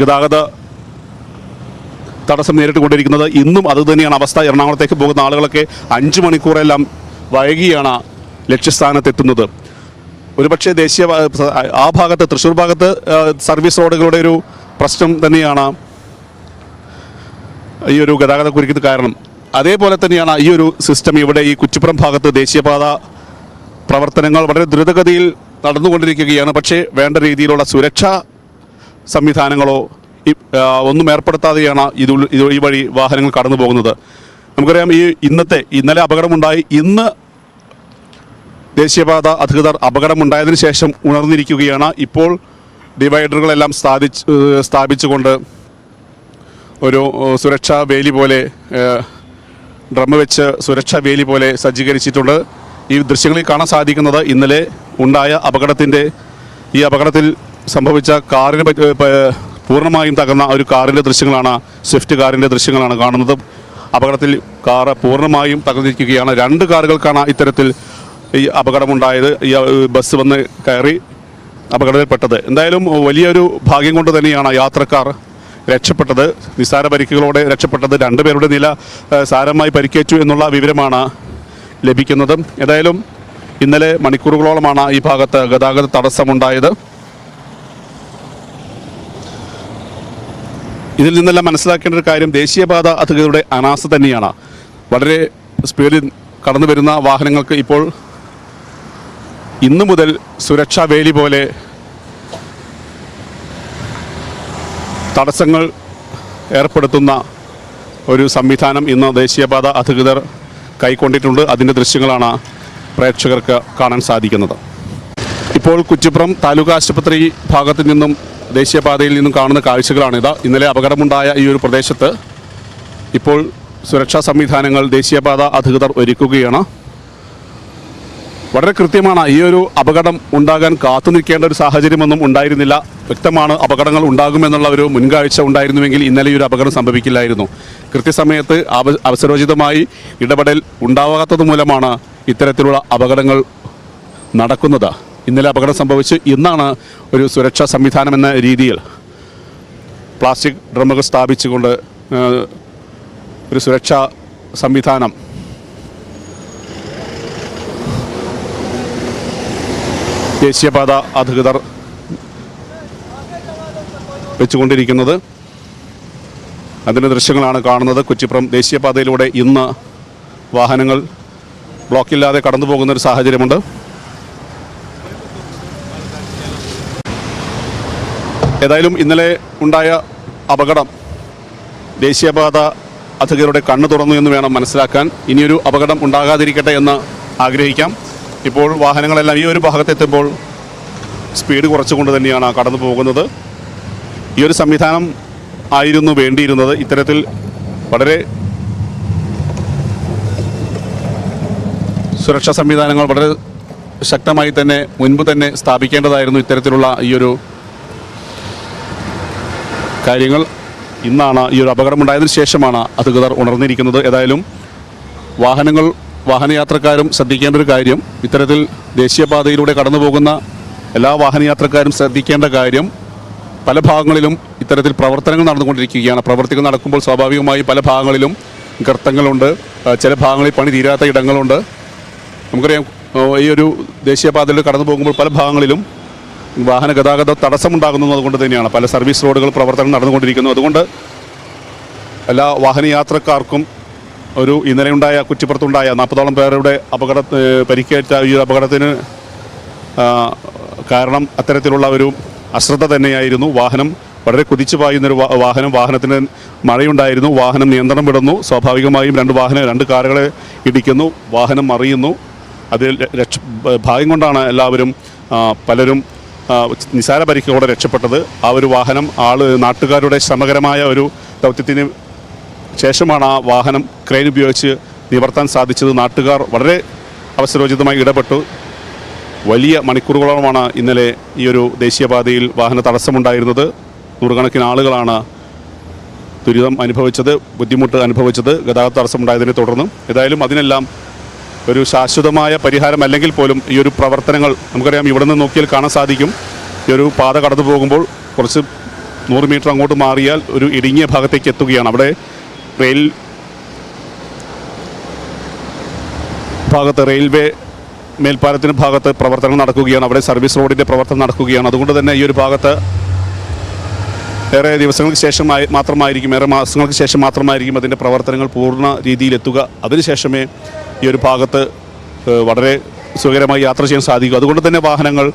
ഗതാഗത തടസ്സം നേരിട്ടുകൊണ്ടിരിക്കുന്നത്. ഇന്നും അത് തന്നെയാണ് അവസ്ഥ. എറണാകുളത്തേക്ക് പോകുന്ന ആളുകളൊക്കെ അഞ്ച് മണിക്കൂറെല്ലാം വൈകിയാണ് ലക്ഷ്യസ്ഥാനത്തെത്തുന്നത്. ഒരുപക്ഷെ ദേശീയ ആ ഭാഗത്ത് തൃശ്ശൂർ ഭാഗത്ത് സർവീസ് റോഡുകളുടെ ഒരു പ്രശ്നം തന്നെയാണ് ഈ ഒരു ഗതാഗത കുരുക്കിന് കാരണം. അതേപോലെ തന്നെയാണ് ഈ ഒരു സിസ്റ്റം ഇവിടെ ഈ കുച്ചിപ്പുറം ഭാഗത്ത് ദേശീയപാത പ്രവർത്തനങ്ങൾ വളരെ ദ്രുതഗതിയിൽ നടന്നുകൊണ്ടിരിക്കുകയാണ്. പക്ഷേ വേണ്ട രീതിയിലുള്ള സുരക്ഷാ സംവിധാനങ്ങളോ ഒന്നും ഏർപ്പെടുത്താതെയാണ് ഇത് ഈ വഴി വാഹനങ്ങൾ കടന്നു പോകുന്നത്. നമുക്കറിയാം ഈ ഇന്നത്തെ ഇന്നലെ അപകടമുണ്ടായി. ഇന്ന് ദേശീയപാത അധികൃതർ അപകടമുണ്ടായതിനു ശേഷം ഉണർന്നിരിക്കുകയാണ്. ഇപ്പോൾ ഡിവൈഡറുകളെല്ലാം സ്ഥാപിച്ച് സ്ഥാപിച്ചുകൊണ്ട് ഒരു സുരക്ഷാ വേലി പോലെ ഡ്രം വെച്ച് സുരക്ഷാ വേലി പോലെ സജ്ജീകരിച്ചിട്ടുണ്ട്. ഈ ദൃശ്യങ്ങളിൽ കാണാൻ സാധിക്കുന്നത് ഇന്നലെ ഉണ്ടായ അപകടത്തിന്റെ ഈ അപകടത്തിൽ സംഭവിച്ച കാറിന് പൂർണമായും തകർന്ന ഒരു കാറിന്റെ ദൃശ്യങ്ങളാണ് സ്വിഫ്റ്റ് കാറിന്റെ ദൃശ്യങ്ങളാണ് കാണുന്നത്. അപകടത്തിൽ കാറ് പൂർണമായും തകർന്നിരിക്കുകയാണ്. രണ്ട് കാറുകൾക്കാണ് ഇത്തരത്തിൽ ഈ അപകടമുണ്ടായത്. ഈ ബസ് വന്ന് കയറി അപകടത്തിൽപ്പെട്ടത്. എന്തായാലും വലിയൊരു ഭാഗ്യം കൊണ്ട് തന്നെയാണ് യാത്രക്കാർ രക്ഷപ്പെട്ടത്. നിസ്സാര പരിക്കുകളോടെ രക്ഷപ്പെട്ടത്. രണ്ടുപേരുടെ നില സാരമായി പരിക്കേറ്റു എന്നുള്ള വിവരമാണ് ലഭിക്കുന്നത്. ഏതായാലും ഇന്നലെ മണിക്കൂറുകളോളമാണ് ഈ ഭാഗത്ത് ഗതാഗത തടസ്സമുണ്ടായത്. ഇതിൽ നിന്നെല്ലാം മനസ്സിലാക്കേണ്ട ഒരു കാര്യം ദേശീയപാത അധികൃതരുടെ അനാസ്ഥ തന്നെയാണ്. വളരെ സ്പീഡിൽ കടന്നു വരുന്ന വാഹനങ്ങൾക്ക് ഇപ്പോൾ ഇന്നു മുതൽ സുരക്ഷാ വേലി പോലെ തടസ്സങ്ങൾ ഏർപ്പെടുത്തുന്ന ഒരു സംവിധാനം ഇന്ന് ദേശീയപാത അധികൃതർ കൈക്കൊണ്ടിട്ടുണ്ട്. അതിന്റെ ദൃശ്യങ്ങളാണ് പ്രേക്ഷകർക്ക് കാണാൻ സാധിക്കുന്നത്. ഇപ്പോൾ കുറ്റിപ്പുറം താലൂക്ക് ആശുപത്രി ഭാഗത്തു നിന്നും ദേശീയപാതയിൽ നിന്നും കാണുന്ന കാഴ്ചകളാണിത് ഇന്നലെ അപകടമുണ്ടായ ഈ ഒരു പ്രദേശത്ത് ഇപ്പോൾ സുരക്ഷാ സംവിധാനങ്ങൾ ദേശീയപാത അധികൃതർ ഒരുക്കുകയാണ്. വളരെ കൃത്യമാണ് ഈ ഒരു അപകടം ഉണ്ടാകാൻ കാത്തു നിൽക്കേണ്ട ഒരു സാഹചര്യമൊന്നും ഉണ്ടായിരുന്നില്ല. വ്യക്തമാണ് അപകടങ്ങൾ ഉണ്ടാകുമെന്നുള്ള ഒരു മുൻകാഴ്ച ഉണ്ടായിരുന്നുവെങ്കിൽ ഇന്നലെ ഈ ഒരു അപകടം സംഭവിക്കില്ലായിരുന്നു. കൃത്യസമയത്ത് അവസരോചിതമായി ഇടപെടൽ ഉണ്ടാകാത്തത് മൂലമാണ് ഇത്തരത്തിലുള്ള അപകടങ്ങൾ നടക്കുന്നത്. ഇന്നലെ അപകടം സംഭവിച്ച് ഇന്നാണ് ഒരു സുരക്ഷാ സംവിധാനം എന്ന രീതിയിൽ പ്ലാസ്റ്റിക് ഡ്രമ്മുകൾ സ്ഥാപിച്ചുകൊണ്ട് ഒരു സുരക്ഷാ സംവിധാനം ദേശീയപാത അധികൃതർ വെച്ചുകൊണ്ടിരിക്കുന്നത്. അതിന്റെ ദൃശ്യങ്ങളാണ് കാണുന്നത്. കുറ്റിപ്പുറം ദേശീയപാതയിലൂടെ ഇന്ന് വാഹനങ്ങൾ ബ്ലോക്കില്ലാതെ കടന്നു പോകുന്ന ഒരു സാഹചര്യമുണ്ട്. ഏതായാലും ഇന്നലെ ഉണ്ടായ അപകടം ദേശീയപാത അധികൃതരുടെ കണ്ണു തുറന്നു എന്ന് വേണം മനസ്സിലാക്കാൻ. ഇനിയൊരു അപകടം ഉണ്ടാകാതിരിക്കട്ടെ എന്ന് ആഗ്രഹിക്കാം. ഇപ്പോൾ വാഹനങ്ങളെല്ലാം ഈ ഒരു ഭാഗത്തെത്തുമ്പോൾ സ്പീഡ് കുറച്ചുകൊണ്ട് തന്നെയാണ് കടന്നു പോകുന്നത്. ഈ ഒരു സംവിധാനം ആയിരുന്നു വേണ്ടിയിരുന്നത്. ഇത്തരത്തിൽ വളരെ സുരക്ഷാ സംവിധാനങ്ങൾ വളരെ ശക്തമായി തന്നെ മുൻപ് തന്നെ സ്ഥാപിക്കേണ്ടതായിരുന്നു ഇത്തരത്തിലുള്ള ഈ ഒരു കാര്യങ്ങൾ ഇന്നാണ് ഈ ഒരു അപകടമുണ്ടായതിനു ശേഷമാണ് അധികൃതർ ഉണർന്നിരിക്കുന്നത്. ഏതായാലും വാഹനങ്ങൾ വാഹനയാത്രക്കാരും ശ്രദ്ധിക്കേണ്ട ഒരു കാര്യം ഇത്തരത്തിൽ ദേശീയപാതയിലൂടെ കടന്നു പോകുന്ന എല്ലാ വാഹനയാത്രക്കാരും ശ്രദ്ധിക്കേണ്ട കാര്യം പല ഭാഗങ്ങളിലും ഇത്തരത്തിൽ പ്രവർത്തനങ്ങൾ നടന്നുകൊണ്ടിരിക്കുകയാണ്. പ്രവർത്തികൾ നടക്കുമ്പോൾ സ്വാഭാവികമായി പല ഭാഗങ്ങളിലും ഗർത്തങ്ങളുണ്ട്. ചില ഭാഗങ്ങളിൽ പണി തീരാത്ത ഇടങ്ങളുണ്ട്. നമുക്കറിയാം ഈ ഒരു ദേശീയപാതയിൽ കടന്നു പോകുമ്പോൾ പല ഭാഗങ്ങളിലും വാഹന ഗതാഗത തടസ്സമുണ്ടാകുന്നത് അതുകൊണ്ട് തന്നെയാണ്. പല സർവീസ് റോഡുകൾ പ്രവർത്തനം നടന്നുകൊണ്ടിരിക്കുന്നു. അതുകൊണ്ട് എല്ലാ വാഹനയാത്രക്കാർക്കും ഒരു ഇന്നലെ ഉണ്ടായ കുറ്റിപ്പുറത്തുണ്ടായ നാൽപ്പതോളം പേരുടെ അപകട പരിക്കേറ്റ ഈ അപകടത്തിന് കാരണം അത്തരത്തിലുള്ള ഒരു അശ്രദ്ധ തന്നെയായിരുന്നു. വാഹനം വളരെ കുതിച്ചു പായുന്നൊരു വാഹനം വാഹനത്തിന് മഴയുണ്ടായിരുന്നു. വാഹനം നിയന്ത്രണം വിടുന്നു. സ്വാഭാവികമായും രണ്ട് വാഹനം രണ്ട് കാറുകളെ ഇടിക്കുന്നു. വാഹനം മറിയുന്നു. അതിൽ രക്ഷ ഭാഗ്യം കൊണ്ടാണ് എല്ലാവരും പലരും നിസാര പരിക്കോടെ രക്ഷപ്പെട്ടത് ആ ഒരു വാഹനം ആൾ നാട്ടുകാരുടെ ശ്രമകരമായ ഒരു ദൗത്യത്തിന് ശേഷമാണ് ആ വാഹനം ക്രെയിൻ ഉപയോഗിച്ച് നിവർത്താൻ സാധിച്ചത്. നാട്ടുകാർ വളരെ അവസരോചിതമായി ഇടപെട്ടു. വലിയ മണിക്കൂറുകളോളമാണ് ഇന്നലെ ഈ ഒരു ദേശീയപാതയിൽ വാഹന തടസ്സമുണ്ടായിരുന്നത്. നൂറുകണക്കിന് ആളുകളാണ് ദുരിതം അനുഭവിച്ചത് ബുദ്ധിമുട്ട് അനുഭവിച്ചത് ഗതാഗത തടസ്സമുണ്ടായതിനെ തുടർന്നും. ഏതായാലും അതിനെല്ലാം ഒരു ശാശ്വതമായ പരിഹാരം അല്ലെങ്കിൽ പോലും ഈ ഒരു പ്രവർത്തനങ്ങൾ നമുക്കറിയാം ഇവിടെ നിന്ന് നോക്കിയാൽ കാണാൻ സാധിക്കും. ഈ ഒരു പാത കടന്നു പോകുമ്പോൾ കുറച്ച് നൂറ് മീറ്റർ അങ്ങോട്ട് മാറിയാൽ ഒരു ഇടുങ്ങിയ ഭാഗത്തേക്ക് എത്തുകയാണ്. അവിടെ റെയിൽ ഭാഗത്ത് റെയിൽവേ മേൽപ്പാലത്തിന് ഭാഗത്ത് പ്രവർത്തനം നടക്കുകയാണ്. അവിടെ സർവീസ് റോഡിന്റെ പ്രവർത്തനം നടക്കുകയാണ്. അതുകൊണ്ട് തന്നെ ഈ ഒരു ഭാഗത്ത് ഏറെ ദിവസങ്ങൾക്ക് ശേഷം മാത്രമായിരിക്കും ഏറെ മാസങ്ങൾക്ക് ശേഷം മാത്രമായിരിക്കും അതിന്റെ പ്രവർത്തനങ്ങൾ പൂർണ രീതിയിലെത്തുക അതിനുശേഷമേ ഈ ഒരു ഭാഗത്ത് വളരെ സുഖകരമായി യാത്ര ചെയ്യാൻ സാധിക്കും. അതുകൊണ്ട് തന്നെ വാഹനങ്ങൾ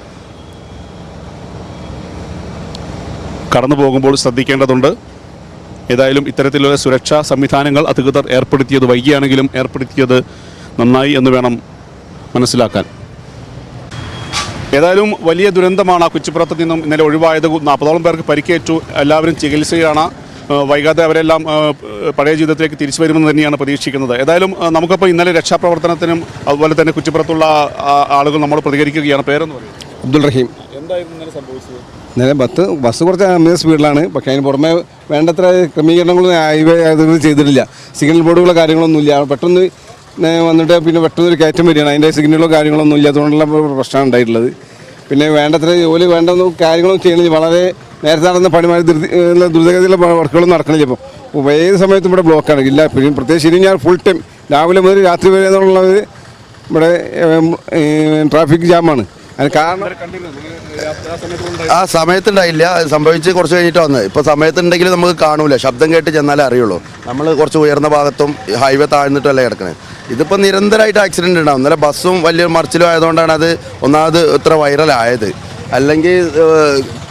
കടന്നു പോകുമ്പോൾ ശ്രദ്ധിക്കേണ്ടതുണ്ട്. ഏതായാലും ഇത്തരത്തിലുള്ള സുരക്ഷാ സംവിധാനങ്ങൾ അധികൃതർ ഏർപ്പെടുത്തിയത് വൈകിയാണെങ്കിലും ഏർപ്പെടുത്തിയത് നന്നായി എന്ന് വേണം മനസ്സിലാക്കാൻ. ഏതായാലും വലിയ ദുരന്തമാണ് കുച്ചിപ്പുറത്ത് നിന്നും ഇന്നലെ ഒഴിവായത്. നാൽപ്പതോളം പേർക്ക് പരിക്കേറ്റു. എല്ലാവരും ചികിത്സയാണ് ഏഹ് വൈകാതെ അവരെല്ലാം പഴയ ജീവിതത്തിലേക്ക് തിരിച്ചു വരുമെന്ന് തന്നെയാണ് പ്രതീക്ഷിക്കുന്നത്. ഏതായാലും നമുക്കിപ്പോൾ ഇന്നലെ രക്ഷാപ്രവർത്തനത്തിനും അതുപോലെ തന്നെ കുറ്റിപ്പുറത്തുള്ള ആളുകൾ നമ്മൾ പ്രതികരിക്കുകയാണ്. പേരെന്ന് പറയുന്നത് അബ്ദുൾ റഹീം. എന്തായിരുന്നു ഇന്നലെ സംഭവിച്ചത്? നേരെ ബസ് ബസ് കുറച്ച് അമിത സ്പീഡിലാണ്. പക്ഷേ അതിന് പുറമെ വേണ്ടത്ര ക്രമീകരണങ്ങളൊന്നും ഹൈവേ അതൊന്നും ചെയ്തിട്ടില്ല. സിഗ്നൽ ബോർഡുകളോ കാര്യങ്ങളൊന്നുമില്ല പെട്ടെന്ന് വന്നിട്ട് പിന്നെ പെട്ടെന്ന് ഒരു കയറ്റം വരികയാണ്. അതിന്റെ സിഗ്നലോ കാര്യങ്ങളൊന്നും ഇല്ലാത്തതുകൊണ്ടുള്ള പ്രശ്നമാണ് ഉണ്ടായിട്ടുള്ളത്. പിന്നെ വേണ്ടത്ര ജോലി വേണ്ടൊന്നും കാര്യങ്ങളൊന്നും ചെയ്യുന്നില്ല. വളരെ നേരത്തെ നടന്ന പണിമാർ ധൃതി വർക്കുകളും നടക്കണില്ല ഇപ്പോൾ ഇപ്പോൾ ഏത് സമയത്തും ഇവിടെ ബ്ലോക്കാണ് ഇല്ല പിന്നെ പ്രത്യേകിച്ച് ഇനി ഞാൻ ഫുൾ ടൈം രാവിലെ മുതൽ രാത്രി വരെ എന്നുള്ളത് ഇവിടെ ട്രാഫിക് ജാമാണ് അതിന് കാരണം ആ സമയത്തുണ്ടായില്ല. സംഭവിച്ച് കുറച്ച് കഴിഞ്ഞിട്ട് വന്നത്. ഇപ്പോൾ സമയത്തുണ്ടെങ്കിൽ നമുക്ക് കാണൂല. ശബ്ദം കേട്ട് ചെന്നാലേ അറിയുള്ളൂ. നമ്മൾ കുറച്ച് ഉയർന്ന ഭാഗത്തും ഹൈവേ താഴ്ന്നിട്ടല്ലേ കിടക്കണത് ഇതിപ്പോൾ നിരന്തരമായിട്ട് ആക്സിഡന്റ് ഉണ്ടാവും. ഇന്നലെ ബസ്സും വലിയ മറിച്ചിലും ആയതുകൊണ്ടാണ് അത് ഒന്നാമത് ഇത്ര വൈറലായത് അല്ലെങ്കിൽ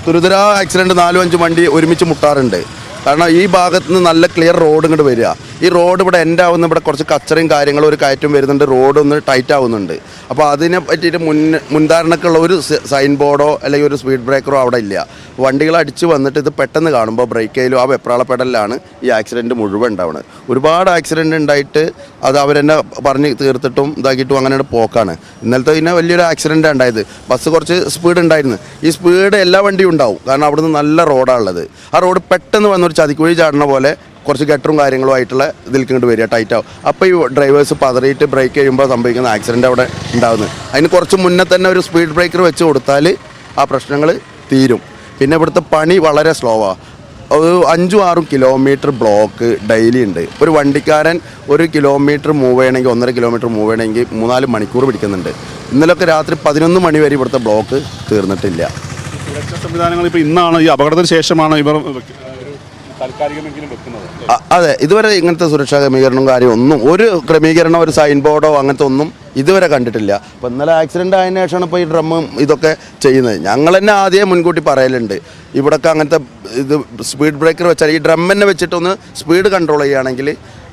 തുരുതുര ആക്സിഡന്റ് നാലും അഞ്ചും വണ്ടി ഒരുമിച്ച് മുട്ടാറുണ്ട്. കാരണം ഈ ഭാഗത്ത് നിന്ന് നല്ല ക്ലിയർ റോഡ് ഇങ്ങോട്ട് വരിക. ഈ റോഡ് ഇവിടെ എൻഡ് ആവുന്ന ഇവിടെ കുറച്ച് കച്ചറയും കാര്യങ്ങളും ഒരു കയറ്റം വരുന്നുണ്ട്. റോഡ് ഒന്ന് ടൈറ്റ് ആവുന്നുണ്ട്. അപ്പോൾ അതിനെ പറ്റിയിട്ട് മുൻ മുൻധാരണക്കുള്ള ഒരു സൈൻ ബോർഡോ അല്ലെങ്കിൽ ഒരു സ്പീഡ് ബ്രേക്കറോ അവിടെ ഇല്ല. വണ്ടികൾ അടിച്ച് വന്നിട്ട് ഇത് പെട്ടെന്ന് കാണുമ്പോൾ ബ്രേക്ക് ചെയ്യലും ആ വെപ്രാളപ്പെടലിലാണ് ഈ ആക്സിഡന്റ് മുഴുവൻ ഉണ്ടാവുന്നത് ഒരുപാട് ആക്സിഡന്റ് ഉണ്ടായിട്ട് അത് അവരെന്നെ പറഞ്ഞ് തീർത്തിട്ടും ഇതാക്കിയിട്ടും അങ്ങനെ പോക്കാണ്. ഇന്നലത്തെ പിന്നെ വലിയൊരു ആക്സിഡന്റ് ഉണ്ടായത്. ബസ് കുറച്ച് സ്പീഡ് ഉണ്ടായിരുന്നു. ഈ സ്പീഡ് എല്ലാ വണ്ടിയും ഉണ്ടാവും. കാരണം അവിടുന്ന് നല്ല റോഡാണുള്ളത് ആ റോഡ് പെട്ടെന്ന് വന്നൊരു ചതിക്കുഴി ചാടുന്ന പോലെ കുറച്ച് ഗട്ടറും കാര്യങ്ങളും ആയിട്ടുള്ള ഇതിലേക്ക് ഇങ്ങോട്ട് വരിക ടൈറ്റാവും അപ്പോൾ ഈ ഡ്രൈവേഴ്സ് പതറിയിട്ട് ബ്രേക്ക് ചെയ്യുമ്പോൾ സംഭവിക്കുന്ന ആക്സിഡന്റ് അവിടെ ഉണ്ടാകുന്നത് അതിന് കുറച്ച് മുന്നേ തന്നെ ഒരു സ്പീഡ് ബ്രേക്കർ വെച്ച് കൊടുത്താൽ ആ പ്രശ്നങ്ങൾ തീരും. പിന്നെ ഇവിടുത്തെ പണി വളരെ സ്ലോവാണ് ഒരു അഞ്ചും ആറും കിലോമീറ്റർ ബ്ലോക്ക് ഡെയിലി ഉണ്ട്. ഒരു വണ്ടിക്കാരൻ ഒരു കിലോമീറ്റർ മൂവ് ചെയ്യണമെങ്കിൽ ഒന്നര കിലോമീറ്റർ മൂവ് ചെയ്യണമെങ്കിൽ മൂന്നാൽ മണിക്കൂർ പിടിക്കുന്നുണ്ട്. ഇന്നലൊക്കെ രാത്രി പതിനൊന്ന് മണി വരെ ഇവിടുത്തെ ബ്ലോക്ക് തീർന്നിട്ടില്ല. സുരക്ഷാ സംവിധാനങ്ങൾ ഇപ്പോൾ ഇന്നാണ് ഈ അപകടത്തിന് ശേഷമാണ് ഇവർ താൽക്കാലികമെങ്കിലും വെക്കുന്നത്. അതെ ഇതുവരെ ഇങ്ങനത്തെ സുരക്ഷാ ക്രമീകരണവും കാര്യം ഒന്നും ഒരു ക്രമീകരണം ഒരു സൈൻ ബോർഡോ അങ്ങനത്തെ ഒന്നും ഇതുവരെ കണ്ടിട്ടില്ല. അപ്പോൾ ഇന്നലെ ആക്സിഡന്റ് ആയതിനു ശേഷമാണ് ഇപ്പോൾ ഈ ഡ്രമ്മും ഇതൊക്കെ ചെയ്യുന്നത്. ഞങ്ങൾ തന്നെ ആദ്യം മുൻകൂട്ടി പറയലുണ്ട്. ഇവിടൊക്കെ അങ്ങനത്തെ ഇത് സ്പീഡ് ബ്രേക്കർ വെച്ചാൽ ഈ ഡ്രം തന്നെ വെച്ചിട്ടൊന്ന് സ്പീഡ് കൺട്രോൾ ചെയ്യുകയാണെങ്കിൽ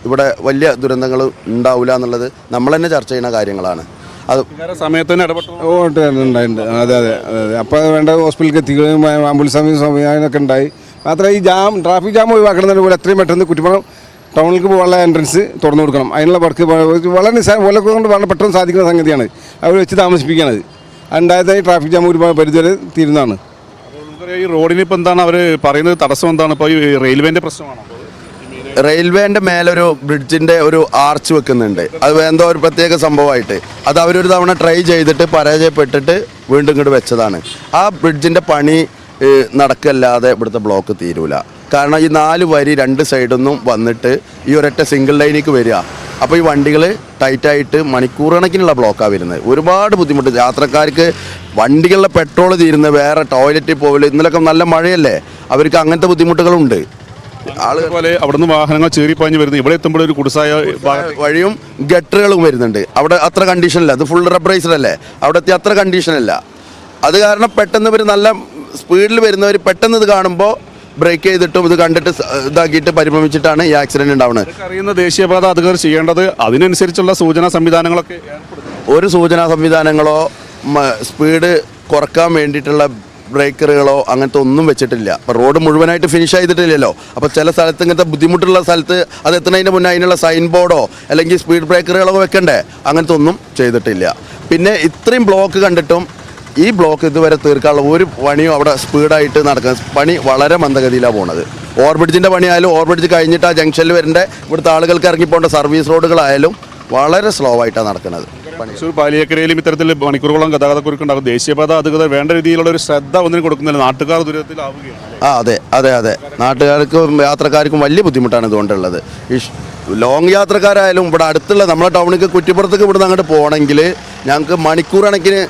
ഇവിടെ വലിയ ദുരന്തങ്ങൾ ഉണ്ടാവില്ല എന്നുള്ളത് നമ്മൾ തന്നെ ചർച്ച ചെയ്യുന്ന കാര്യങ്ങളാണ്. അത് വേറെ സമയത്തിന് ഇടപെട്ടു. ഉണ്ടായിട്ടുണ്ട് അതെ അതെ അതെ. അപ്പോൾ വേണ്ട ഹോസ്പിറ്റലിൽ എത്തിക്കുകയും ആംബുലൻസ് സംവിധാനമൊക്കെ ഉണ്ടായി. മാത്രമല്ല ഈ ജാം ട്രാഫിക് ജാം ഒഴിവാക്കണമെന്ന് പോലെ എത്രയും പെട്ടെന്ന് കുറ്റിപ്പുറം ടൗണിലേക്ക് പോകാനുള്ള എൻട്രൻസ് തുറന്നു കൊടുക്കണം. അതിനുള്ള വർക്ക് വളരെ നിസ്സാര പോലെ കൊണ്ട് വളരെ പെട്ടെന്ന് സാധിക്കുന്ന സംഗതിയാണ്. അവർ വെച്ച് താമസിപ്പിക്കുകയാണത് ഉണ്ടായത് ഈ ട്രാഫിക് ജാം ഒരുപാട് പരിധിവരെ തീരുന്നതാണ്. നമുക്കറിയാം ഈ റോഡിന് ഇപ്പോൾ എന്താണ് അവർ പറയുന്നത്? തടസ്സം എന്താണ്? ഇപ്പോൾ ഈ റെയിൽവേന്റെ പ്രശ്നമാണോ? റെയിൽവേന്റെ മേലൊരു ബ്രിഡ്ജിന്റെ ഒരു ആർച്ച് വെക്കുന്നുണ്ട്. അത് എന്തോ ഒരു പ്രത്യേക സംഭവമായിട്ട്. അത് അവരൊരു തവണ ട്രൈ ചെയ്തിട്ട് പരാജയപ്പെട്ടിട്ട് വീണ്ടും ഇങ്ങോട്ട് വെച്ചതാണ്. ആ ബ്രിഡ്ജിന്റെ പണി നടക്കല്ലാതെ ഇവിടുത്തെ ബ്ലോക്ക് തീരൂല. കാരണം ഈ നാല് വരി രണ്ട് സൈഡിൽ നിന്നും വന്നിട്ട് ഈ ഒരൊറ്റ സിംഗിൾ ലൈനിലേക്ക് വരിക. അപ്പോൾ ഈ വണ്ടികൾ ടൈറ്റായിട്ട് മണിക്കൂർ കണക്കിനുള്ള ബ്ലോക്കാണ് വരുന്നത്. ഒരുപാട് ബുദ്ധിമുട്ട്. യാത്രക്കാർക്ക് വണ്ടികളിലെ പെട്രോൾ തീരുന്നത് വേറെ ടോയ്ലറ്റിൽ പോകൽ ഇന്നലൊക്കെ നല്ല മഴയല്ലേ? അവർക്ക് അങ്ങനത്തെ ബുദ്ധിമുട്ടുകളുണ്ട്. അതുപോലെ അവിടുന്ന് വാഹനങ്ങൾ ചേറിപ്പാഞ്ഞ് വരുന്നത് ഇവിടെ എത്തുമ്പോൾ ഒരു കുടിസായ വഴിയും ഗട്ടറുകളും വരുന്നുണ്ട്. അവിടെ അത്ര കണ്ടീഷനില്ല അത് ഫുൾ റബ്രൈസർ അല്ലേ? അവിടെ എത്തി അത്ര കണ്ടീഷനല്ല അത് കാരണം പെട്ടെന്ന് ഇവർ നല്ല സ്പീഡിൽ വരുന്നവർ പെട്ടെന്ന് ഇത് കാണുമ്പോൾ ബ്രേക്ക് ചെയ്തിട്ടും ഇത് കണ്ടിട്ട് ഇതാക്കിയിട്ട് പരിഭ്രമിച്ചിട്ടാണ് ഈ ആക്സിഡന്റ് ഉണ്ടാവുന്നത്. അറിയുന്ന ദേശീയപാത അധികൃതർ ചെയ്യേണ്ടത് അതിനനുസരിച്ചുള്ള സൂചനാ സംവിധാനങ്ങളൊക്കെ. ഒരു സൂചനാ സംവിധാനങ്ങളോ സ്പീഡ് കുറയ്ക്കാൻ വേണ്ടിയിട്ടുള്ള ബ്രേക്കറുകളോ അങ്ങനത്തെ ഒന്നും വെച്ചിട്ടില്ല. അപ്പോൾ റോഡ് മുഴുവനായിട്ട് ഫിനിഷ് ചെയ്തിട്ടില്ലല്ലോ. അപ്പോൾ ചില സ്ഥലത്ത് ഇങ്ങനത്തെ ബുദ്ധിമുട്ടുള്ള സ്ഥലത്ത് അത് എത്തുന്നതിന് മുന്നേ അതിനുള്ള സൈൻ ബോർഡോ അല്ലെങ്കിൽ സ്പീഡ് ബ്രേക്കറുകളോ വെക്കണ്ടേ? അങ്ങനത്തെ ഒന്നും ചെയ്തിട്ടില്ല. പിന്നെ ഇത്രയും ബ്ലോക്ക് കണ്ടിട്ടും ഈ ബ്ലോക്ക് ഇതുവരെ തീർക്കാനുള്ള ഒരു പണിയും അവിടെ സ്പീഡായിട്ട് നടക്കുന്നത് പണി വളരെ മന്ദഗതിയിലാണ് പോണത്. ഓവർബ്രിഡ്ജിന്റെ പണിയായാലും ഓവർബ്രിഡ്ജ് കഴിഞ്ഞിട്ട് ആ ജംഗ്ഷനിൽ വരേണ്ട ഇവിടുത്തെ ആളുകൾക്ക് ഇറങ്ങിപ്പോണ്ട സർവീസ് റോഡുകളായാലും വളരെ സ്ലോ ആയിട്ടാണ് നടക്കുന്നത് ഇത്തരത്തിൽ പാലിയേക്കരയിലും ഇത്തരത്തിൽ മണിക്കൂറുകളോളം ഗതാഗതക്കുരുക്കുണ്ടാകും ദേശീയപാത അധികൃതർ വേണ്ട രീതിയിലുള്ള ഒരു ശ്രദ്ധ ഒന്നിനും കൊടുക്കുന്നില്ല നാട്ടുകാർ ദുരിതത്തിലാവുകയാണ്. ആ അതെ അതെ അതെ. നാട്ടുകാർക്കും യാത്രക്കാർക്കും വലിയ ബുദ്ധിമുട്ടാണ് ഇതുകൊണ്ടുള്ളത്. ലോങ് യാത്രക്കാരായാലും ഇവിടെ അടുത്തുള്ള നമ്മുടെ ടൗണിലേക്ക് കുറ്റിപ്പുറത്തേക്ക് ഇവിടുന്ന് അങ്ങോട്ട് പോകണമെങ്കിൽ ഞങ്ങൾക്ക് മണിക്കൂർ കണക്കിന്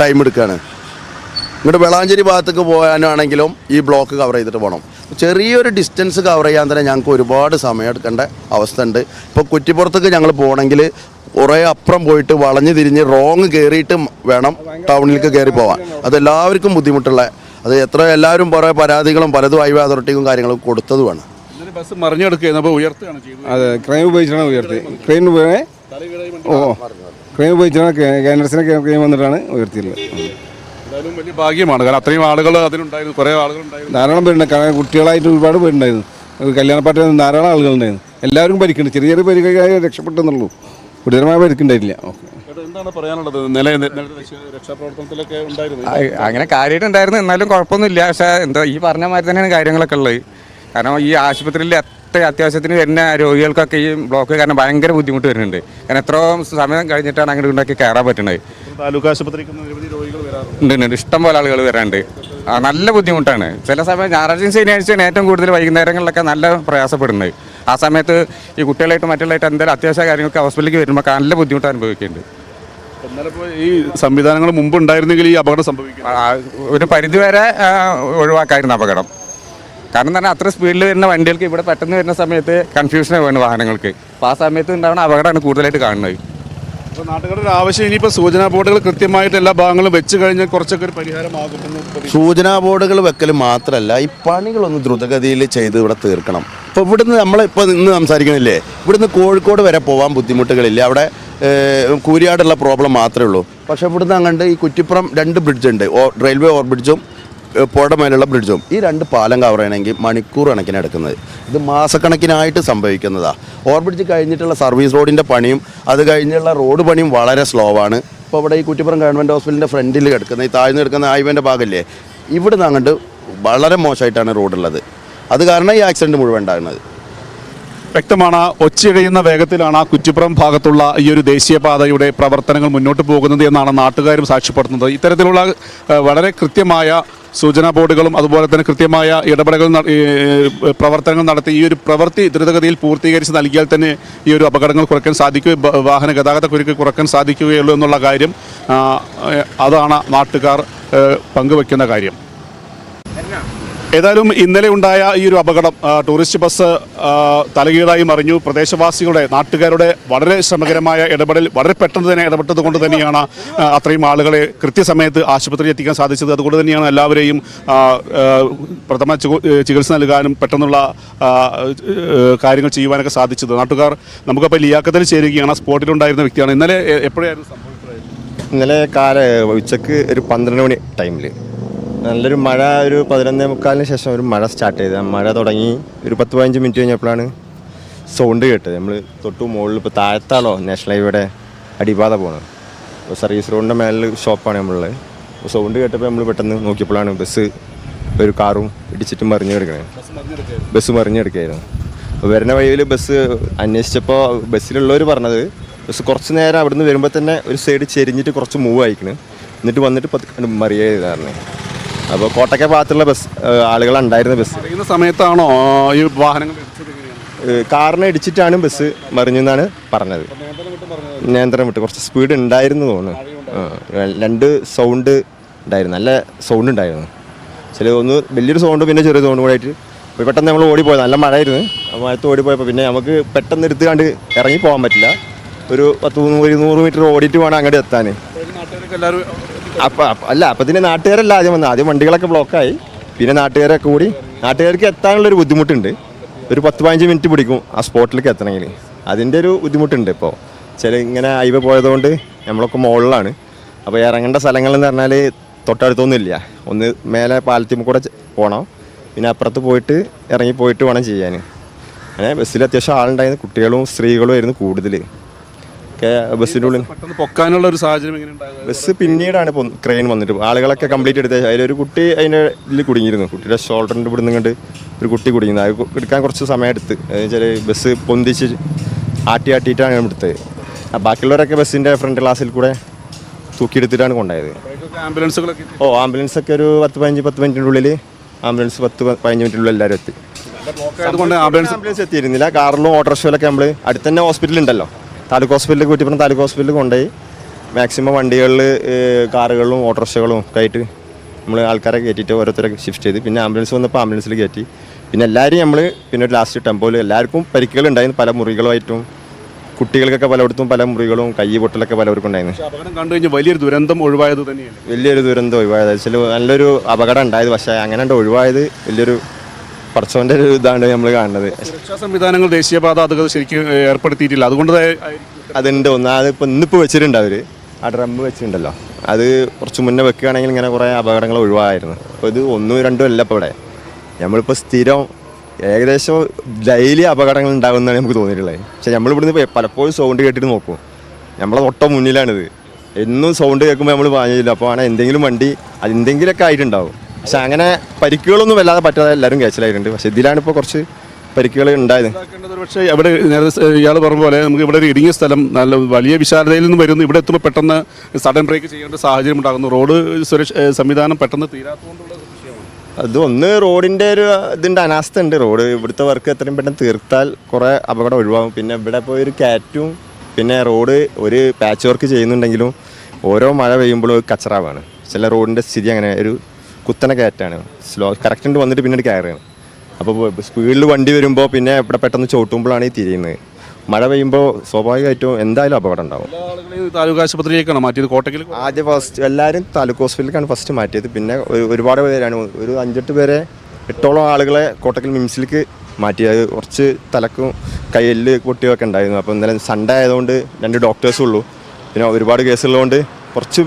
ടൈം എടുക്കുകയാണ് ഇങ്ങോട്ട് വെളാഞ്ചേരി ഭാഗത്തേക്ക് പോകാനാണെങ്കിലും ഈ ബ്ലോക്ക് കവർ ചെയ്തിട്ട് പോകണം ചെറിയൊരു ഡിസ്റ്റൻസ് കവർ ചെയ്യാൻ തന്നെ ഞങ്ങൾക്ക് ഒരുപാട് സമയം എടുക്കേണ്ട അവസ്ഥ ഉണ്ട്. ഇപ്പോൾ കുറ്റിപ്പുറത്തേക്ക് ഞങ്ങൾ പോകണമെങ്കിൽ കുറേ അപ്പുറം പോയിട്ട് വളഞ്ഞ് തിരിഞ്ഞ് റോങ് കയറിയിട്ട് വേണം ടൗണിലേക്ക് കയറി പോകാൻ അതെല്ലാവർക്കും ബുദ്ധിമുട്ടുള്ള അത് എത്ര എല്ലാവരും കുറേ പരാതികളും പലതും ഹൈവേ അതോറിറ്റിക്കും കാര്യങ്ങളും കൊടുത്തതുമാണ്. വേണം ബസ് അപ്പോൾ ഉയർത്തുകയാണ് അതെ ക്രെയിൻ ഉപയോഗിച്ചാണ് ഉയർത്തി ക്രെയിൻ ഉപയോഗ ഓ. ക്രെയിൻ ഉപയോഗിച്ചാണ് ക്യാൻഡസിനെ ക്രെയിൻ വന്നിട്ടാണ് ഉയർത്തിയിട്ടുള്ളത്. എന്തായാലും വലിയ ഭാഗ്യമാണ്. കാരണം അത്രയും ആളുകൾ അതിലുണ്ടായിരുന്നു. കുറേ ആളുകൾ ഉണ്ടായിരുന്നു. ധാരാളം പേരുണ്ട്. കാരണം കുട്ടികളായിട്ട് ഒരുപാട് പേരുണ്ടായിരുന്നു. ഒരു കല്യാണ പാർട്ടി ധാരാളം ആളുകളുണ്ടായിരുന്നു എല്ലാവരും പരിക്കുണ്ട്. ചെറിയ ചെറിയ പരിക്കായി രക്ഷപ്പെട്ടെന്നുള്ളൂ. ഗുരുതരമായ പരിക്കുണ്ടായിട്ടില്ല ഓക്കെ. എന്താണ് പറയാനുള്ളത്? നില രക്ഷാപ്രവർത്തനത്തിലൊക്കെ ഉണ്ടായിരുന്നു. അങ്ങനെ കാര്യമായിട്ടുണ്ടായിരുന്നു. എന്നാലും കുഴപ്പമൊന്നുമില്ല. പക്ഷേ എന്താ ഈ പറഞ്ഞ മാതിരി തന്നെയാണ് കാര്യങ്ങളൊക്കെ ഉള്ളത്. കാരണം ഈ ആശുപത്രിയിൽ എത്ര അത്യാവശ്യത്തിന് വരുന്ന രോഗികൾക്കൊക്കെ ഈ ബ്ലോക്ക് കാരണം ഭയങ്കര ബുദ്ധിമുട്ട് വരുന്നുണ്ട്. കാരണം എത്രയോ സമയം കഴിഞ്ഞിട്ടാണ് അങ്ങോട്ട് ഉണ്ടാക്കി കയറാൻ പറ്റുന്നത് താലൂക്ക് ആശുപത്രിക്ക് നിരവധി രോഗികൾ വരാറുണ്ട്. ഉണ്ട് ഇഷ്ടം പോലെ ആളുകൾ വരാണ്ട് ആ, നല്ല ബുദ്ധിമുട്ടാണ്. ചില സമയം ഞായറാഴ്ചയും ശനിയാഴ്ചയാണ് ഏറ്റവും കൂടുതൽ വൈകുന്നേരങ്ങളിലൊക്കെ നല്ല പ്രയാസപ്പെടുന്നത്. ആ സമയത്ത് ഈ കുട്ടികളായിട്ട് മറ്റുള്ളതായിട്ട് എന്തെങ്കിലും അത്യാവശ്യ കാര്യങ്ങൾക്ക് ഹോസ്പിറ്റലിലേക്ക് വരുമ്പോൾ നല്ല ബുദ്ധിമുട്ട് അനുഭവിക്കുന്നുണ്ട്. ഈ സംവിധാനങ്ങൾ മുമ്പ് ഉണ്ടായിരുന്നെങ്കിൽ ഈ അപകടം സംഭവിക്കും ഒരു പരിധിവരെ ഒഴിവാക്കായിരുന്നു അപകടം. കാരണം തന്നെ അത്ര സ്പീഡിൽ വരുന്ന വണ്ടികൾക്ക് ഇവിടെ പെട്ടെന്ന് വരുന്ന സമയത്ത് കൺഫ്യൂഷൻ വേണം വാഹനങ്ങൾക്ക്. അപ്പോൾ ആ സമയത്ത് ഉണ്ടാവുന്ന അപകടമാണ് കൂടുതലായിട്ട് കാണുന്നത്. അപ്പോൾ നാട്ടുകാരുടെ ഒരു ആവശ്യം ഇനിയിപ്പോൾ സൂചനാ ബോർഡുകൾ കൃത്യമായിട്ട് എല്ലാ ഭാഗങ്ങളും വെച്ച് കഴിഞ്ഞാൽ കുറച്ചൊക്കെ ഒരു പരിഹാരമാകുമെന്ന് പ്രതീക്ഷിക്കുന്നു. സൂചനാ ബോർഡുകൾ വെക്കൽ മാത്രമല്ല ഈ പണികളൊന്ന് ദ്രുതഗതിയിൽ ചെയ്ത് ഇവിടെ തീർക്കണം. ഇപ്പോൾ ഇവിടുന്ന് നമ്മളിപ്പോൾ ഇന്ന് സംസാരിക്കണില്ലേ? ഇവിടുന്ന് കോഴിക്കോട് വരെ പോകാൻ ബുദ്ധിമുട്ടുകളില്ല. അവിടെ കൂരിയാടുള്ള പ്രോബ്ലം മാത്രമേ ഉള്ളൂ. പക്ഷേ ഇവിടുന്ന് അങ്ങോട്ട് ഈ കുറ്റിപ്പുറം രണ്ട് ബ്രിഡ്ജുണ്ട് റെയിൽവേ ഓവർ ബ്രിഡ്ജും പുഴയുടെ മേലുള്ള ബ്രിഡ്ജും ഈ രണ്ട് പാലം കവർ ചെയ്യണമെങ്കിൽ മണിക്കൂർ കണക്കിന് എടുക്കുന്നത്. ഇത് മാസക്കണക്കിനായിട്ട് സംഭവിക്കുന്നതാണ് ഓവർ ബ്രിഡ്ജ് കഴിഞ്ഞിട്ടുള്ള സർവീസ് റോഡിന്റെ പണിയും അത് കഴിഞ്ഞുള്ള റോഡ് പണിയും വളരെ സ്ലോ ആണ്. ഇപ്പോൾ ഇവിടെ ഈ കുറ്റിപ്പുറം ഗവൺമെന്റ് ഹോസ്പിറ്റലിന്റെ ഫ്രണ്ടിൽ കിടക്കുന്ന ഈ താഴ്ന്നു കിടക്കുന്ന ഹൈവേന്റെ ഭാഗമില്ലേ നിന്ന് അങ്ങോട്ട് വളരെ മോശമായിട്ടാണ് റോഡുള്ളത് അത് കാരണം ഈ ആക്സിഡന്റ് മുഴുവൻ ഉണ്ടാകുന്നത്. വ്യക്തമാണ് ഒച്ചിഴയുന്ന വേഗത്തിലാണ് ആ കുറ്റിപ്പുറം ഭാഗത്തുള്ള ഈ ഒരു ദേശീയപാതയുടെ പ്രവർത്തനങ്ങൾ മുന്നോട്ട് പോകുന്നത് എന്നാണ് നാട്ടുകാരും സാക്ഷ്യപ്പെടുത്തുന്നത്. ഇത്തരത്തിലുള്ള വളരെ കൃത്യമായ സൂചനാ ബോർഡുകളും അതുപോലെ തന്നെ കൃത്യമായ ഇടപെടലുകൾ പ്രവർത്തനങ്ങൾ നടത്തി ഈ ഒരു പ്രവൃത്തി ദ്രുതഗതിയിൽ പൂർത്തീകരിച്ച് നൽകിയാൽ തന്നെ ഈ ഒരു അപകടങ്ങൾ കുറയ്ക്കാൻ സാധിക്കുകയും വാഹന ഗതാഗത കുരുക്ക് കുറയ്ക്കാൻ സാധിക്കുകയുള്ളൂ എന്നുള്ള കാര്യം അതാണ് നാട്ടുകാർ പങ്കുവയ്ക്കുന്ന കാര്യം. ഏതായാലും ഇന്നലെ ഉണ്ടായ ഈ ഒരു അപകടം ടൂറിസ്റ്റ് ബസ് തലകീഴായി മറിഞ്ഞു. പ്രദേശവാസികളുടെ നാട്ടുകാരുടെ വളരെ ശ്രമകരമായ ഇടപെടൽ വളരെ പെട്ടെന്ന് തന്നെ ഇടപെട്ടത് കൊണ്ട് തന്നെയാണ് അത്രയും ആളുകളെ കൃത്യസമയത്ത് ആശുപത്രിയിൽ എത്തിക്കാൻ സാധിച്ചത്. അതുകൊണ്ട് തന്നെയാണ് എല്ലാവരെയും പ്രഥമ ചികിത്സ നൽകാനും പെട്ടെന്നുള്ള കാര്യങ്ങൾ ചെയ്യുവാനൊക്കെ സാധിച്ചത്. നാട്ടുകാർ നമുക്കപ്പോൾ ലിയാക്കത്തിൽ ചേരുകയാണ്. സ്പോട്ടിലുണ്ടായിരുന്ന വ്യക്തിയാണ്. ഇന്നലെ എപ്പോഴായിരുന്നു സംഭവിച്ചത് ഇന്നലെ കാല ഉച്ചയ്ക്ക് ഒരു പന്ത്രണ്ട് മണി ടൈമിൽ നല്ലൊരു മഴ ഒരു പതിനൊന്നേ മുക്കാലിന് ശേഷം ഒരു മഴ സ്റ്റാർട്ട് ചെയ്ത് മഴ തുടങ്ങി ഒരു പത്ത് പതിനഞ്ച് മിനിറ്റ് കഴിഞ്ഞപ്പോഴാണ് സൗണ്ട് കേട്ടത്. നമ്മൾ തൊട്ടു മുകളിൽ ഇപ്പോൾ താഴത്താളോ നാഷണൽ ഹൈവേയുടെ അടിപാത പോകണം അപ്പോൾ സർവീസ് റോഡിന്റെ മേലിൽ ഷോപ്പാണ് നമ്മളുള്ളത്. അപ്പോൾ സൗണ്ട് കേട്ടപ്പോൾ നമ്മൾ പെട്ടെന്ന് നോക്കിയപ്പോഴാണ് ബസ് ഒരു കാറും ഇടിച്ചിട്ട് മറിഞ്ഞു കിടക്കണേ. ബസ് മറിഞ്ഞെടുക്കുകയായിരുന്നു അപ്പോൾ വരുന്ന വഴിയിൽ ബസ് അന്വേഷിച്ചപ്പോൾ ബസ്സിലുള്ളവർ പറഞ്ഞത് ബസ് കുറച്ച് നേരം അവിടുന്ന് വരുമ്പോൾ തന്നെ ഒരു സൈഡ് ചെരിഞ്ഞിട്ട് കുറച്ച് മൂവ് ആയിക്കണ്. എന്നിട്ട് വന്നിട്ട് പത്ത് മറിയ ചെയ്തായിരുന്നു അപ്പോൾ കോട്ടയ്ക്ക ഭാഗത്തുള്ള ബസ് ആളുകൾ ആളുകളുണ്ടായിരുന്ന ബസ്. സമയത്താണോ ഈ വാഹനങ്ങൾ കാറിനെ ഇടിച്ചിട്ടാണ് ബസ് മറിഞ്ഞെന്നാണ് പറഞ്ഞത്. നിയന്ത്രണം വിട്ട് കുറച്ച് സ്പീഡ് ഉണ്ടായിരുന്നു തോന്നുന്നു. രണ്ട് സൗണ്ട് ഉണ്ടായിരുന്നു നല്ല സൗണ്ട് ഉണ്ടായിരുന്നു. ചില ഒന്ന് വലിയൊരു സൗണ്ട് പിന്നെ ചെറിയ സൗണ്ട് കൂടെ ആയിട്ട്. പെട്ടെന്ന് നമ്മൾ ഓടിപ്പോയത് നല്ല മഴയായിരുന്നു. മഴത്ത് ഓടിപ്പോയപ്പോൾ പിന്നെ നമുക്ക് പെട്ടെന്ന് എടുത്ത് കണ്ട് ഇറങ്ങി പോകാൻ പറ്റില്ല. ഒരു പത്ത് നൂറ് നൂറ് മീറ്റർ ഓടിയിട്ട് വേണം അങ്ങോട്ട് എത്താൻ. എല്ലാവരും അപ്പം അല്ല അപ്പത്തിന് നാട്ടുകാരല്ല ആദ്യം വന്നത് ആദ്യം വണ്ടികളൊക്കെ ബ്ലോക്കായി പിന്നെ നാട്ടുകാരൊക്കെ കൂടി നാട്ടുകാർക്ക് എത്താനുള്ളൊരു ബുദ്ധിമുട്ടുണ്ട്. ഒരു പത്ത് പതിനഞ്ച് മിനിറ്റ് പിടിക്കും ആ സ്പോട്ടിലേക്ക് എത്തണമെങ്കിൽ. അതിന്റെ ഒരു ബുദ്ധിമുട്ടുണ്ട് ഇപ്പോൾ ചില ഇങ്ങനെ ഹൈവേ പോയതുകൊണ്ട് നമ്മളൊക്കെ മുകളിലാണ് അപ്പോൾ ഇറങ്ങേണ്ട സ്ഥലങ്ങളെന്ന് പറഞ്ഞാൽ തൊട്ടടുത്തൊന്നുമില്ല. ഒന്ന് മേലെ പാലത്തിൽ കൂടെ പോകണം പിന്നെ അപ്പുറത്ത് പോയിട്ട് ഇറങ്ങി പോയിട്ട് വേണം ചെയ്യാൻ. അങ്ങനെ ബസ്സിൽ അത്യാവശ്യം ആളുണ്ടായിരുന്നു. കുട്ടികളും സ്ത്രീകളും ആയിരുന്നു കൂടുതൽ ഉള്ളിൽ പെട്ടെന്ന് പൊക്കാനുള്ള ഒരു സാഹചര്യം എങ്ങനെ ഉണ്ടായത് ബസ് പിന്നീടാണ് ഇപ്പോൾ ക്രെയിൻ വന്നിട്ട്. ആളുകളൊക്കെ കംപ്ലീറ്റ് എടുത്ത് അതിലൊരു കുട്ടി അതിന്റെ ഇതിൽ കുടുങ്ങിയിരുന്നു. കുട്ടിയുടെ ഷോൾഡറിന്റെ ഇവിടെ നിന്ന് ഒരു കുട്ടി കുടുങ്ങിയത് അത് എടുക്കാൻ കുറച്ച് സമയം എടുത്ത്. വെച്ചാൽ ബസ് പൊന്തിച്ച് ആട്ടി ആട്ടിയിട്ടാണ് എടുത്തത്. ആ, ബാക്കിയുള്ളവരൊക്കെ ബസ്സിന്റെ ഫ്രണ്ട് ക്ലാസ്സിൽ കൂടെ തൂക്കിയെടുത്തിട്ടാണ് കൊണ്ടായത് അപ്പോഴേക്കൊക്കെ ആംബുലൻസുകളൊക്കെ എത്തി. ഓ ആംബുലൻസ് ഒക്കെ ഒരു പത്ത് പതിനഞ്ച് പത്ത് മിനിറ്റിന്റെ ഉള്ളിൽ ആംബുലൻസ് പത്ത് പ- പതിനഞ്ച് മിനിറ്റിനുള്ളിൽ എല്ലാവരും എത്തി. അതുകൊണ്ട് ആംബുലൻസ് ആംബുലൻസ് എത്തിയിരുന്നില്ല. കാറിലും ഓട്ടോറിക്ഷയിലൊക്കെ നമ്മൾ അടുത്ത് തന്നെ ഹോസ്പിറ്റൽ ഉണ്ടല്ലോ. താലൂക്ക് ഹോസ്പിറ്റലിൽ കുറ്റിപ്പുറം താലൂക്ക് ഹോസ്പിറ്റലിൽ കൊണ്ടുപോയി. മാക്സിമം വണ്ടികളിൽ കാറുകളിലും ഓട്ടോറിക്ഷകളും ഒക്കെ ആയിട്ട് നമ്മൾ ആൾക്കാരെ കയറ്റിയിട്ട് ഓരോരുത്തരെ ഷിഫ്റ്റ് ചെയ്ത്. പിന്നെ ആംബുലൻസ് വന്നപ്പോൾ ആംബുലൻസിൽ കയറ്റി. പിന്നെ എല്ലാവരും നമ്മൾ പിന്നെ ഒരു ലാസ്റ്റ് ടെമ്പോയിൽ എല്ലാവർക്കും പരിക്കുകൾ ഉണ്ടായിരുന്നു. പല മുറികളുമായിട്ടും കുട്ടികൾക്കൊക്കെ പലയിടത്തും പല മുറികളും കൈ പൊട്ടലൊക്കെ പലവർക്കും ഉണ്ടായിരുന്നു. അപകടം കണ്ടു കഴിഞ്ഞാൽ വലിയൊരു ദുരന്തം ഒഴിവായത് തന്നെയാണ് വലിയൊരു ദുരന്തം ഒഴിവായത്. വെച്ചാൽ നല്ലൊരു അപകടം ഉണ്ടായത്. പക്ഷേ അങ്ങനെ ഒഴിവായത് വലിയൊരു പടച്ചോന്റെ ഒരു ഇതാണ് നമ്മൾ കാണുന്നത്. സുരക്ഷാ സംവിധാനങ്ങൾ ദേശീയപാത അത് ശരിക്കും ഏർപ്പെടുത്തിയിട്ടില്ല. അതുകൊണ്ട് അതുണ്ട്. ഒന്ന് അത് ഇപ്പം ഇന്നിപ്പോൾ വെച്ചിട്ടുണ്ട് അവർ ആ ഡ്രമ്മ് വെച്ചിട്ടുണ്ടല്ലോ. അത് കുറച്ച് മുന്നേ വെക്കുകയാണെങ്കിൽ ഇങ്ങനെ കുറേ അപകടങ്ങൾ ഒഴിവായിരുന്നു. അപ്പോൾ ഇത് ഒന്നും രണ്ടും അല്ല ഇപ്പോൾ ഇവിടെ. നമ്മളിപ്പോൾ സ്ഥിരം ഏകദേശം ഡെയിലി അപകടങ്ങൾ ഉണ്ടാകുന്നതാണ് നമുക്ക് തോന്നിയിട്ടുള്ളത്. പക്ഷേ നമ്മളിവിടുന്ന് പലപ്പോഴും സൗണ്ട് കേട്ടിട്ട് നോക്കും. നമ്മളെ തൊട്ട മുന്നിലാണിത്. എന്നും സൗണ്ട് കേൾക്കുമ്പോൾ നമ്മൾ വാങ്ങിയില്ല. അപ്പോൾ ആണ് എന്തെങ്കിലും വണ്ടി അത് എന്തെങ്കിലുമൊക്കെ ആയിട്ടുണ്ടാവും. പക്ഷെ അങ്ങനെ പരിക്കുകളൊന്നും വല്ലാതെ പറ്റാതെ എല്ലാവരും കേച്ചിലായിട്ടുണ്ട് പക്ഷെ ഇതിലാണ് ഇപ്പോൾ കുറച്ച് പരിക്കുകൾ ഉണ്ടായത്. പക്ഷേ അവിടെ നേരത്തെ ഇയാൾ പറഞ്ഞ പോലെ നമുക്ക് ഇവിടെ ഒരു ഇടുങ്ങിയ സ്ഥലം നല്ല വലിയ വിശാലതയിൽ നിന്ന് വരുന്നു. ഇവിടെ എത്തുമ്പോൾ പെട്ടെന്ന് സഡൻ ബ്രേക്ക് ചെയ്യേണ്ട സാഹചര്യം ഉണ്ടാകുന്നു. റോഡ് സുരക്ഷ സംവിധാനം പെട്ടെന്ന് തീരാത്തതുകൊണ്ടുള്ള അത് ഒന്ന് റോഡിന്റെ ഒരു ഇതിന്റെ അനാസ്ഥ ഉണ്ട്. റോഡ് ഇവിടുത്തെ വർക്ക് എത്രയും പെട്ടെന്ന് തീർത്താൽ കുറേ അപകടം ഒഴിവാകും. പിന്നെ ഇവിടെ ഇപ്പോൾ ഒരു കാറ്റും പിന്നെ റോഡ് ഒരു പാച്ച് വർക്ക് ചെയ്യുന്നുണ്ടെങ്കിലും ഓരോ മഴ പെയ്യുമ്പോഴും കച്ചറാവാണ്. ചില റോഡിന്റെ സ്ഥിതി അങ്ങനെ ഒരു കുത്തനെ കയറ്റാണ്. സ്ലോ കറക്റ്റ് വന്നിട്ട് പിന്നീട് കയറുകയാണ് അപ്പോൾ സ്പീഡിൽ വണ്ടി വരുമ്പോൾ പിന്നെ ഇവിടെ പെട്ടെന്ന് ചോട്ടുമ്പോഴാണ് ഈ തിരിയുന്നത്. മഴ പെയ്യുമ്പോൾ സ്വാഭാവികമായിട്ടും എന്തായാലും അപകടം ഉണ്ടാവും. താലൂക്ക് ആശുപത്രിയിലേക്കാണ് മാറ്റിയത്? കോട്ടയ്ക്കൽ ആദ്യം ഫസ്റ്റ് എല്ലാവരും താലൂക്ക് ഹോസ്പിറ്റലിലേക്കാണ് ഫസ്റ്റ് മാറ്റിയത്. പിന്നെ ഒരു- ഒരുപാട് പേരാണ്. ഒരു അഞ്ചെട്ട് പേരെ എട്ടോളം ആളുകളെ കോട്ടയ്ക്കൽ മിംസിലേക്ക് മാറ്റിയത്. കുറച്ച് തലക്കും കയ്യെല്ല് പൊട്ടിയൊക്കെ ഉണ്ടായിരുന്നു. അപ്പോൾ ഇന്നലെ സൺഡേ ആയതുകൊണ്ട് രണ്ട് ഡോക്ടേഴ്സും ഉള്ളൂ. പിന്നെ ഒരുപാട് കേസുള്ളതുകൊണ്ട് കുറച്ച്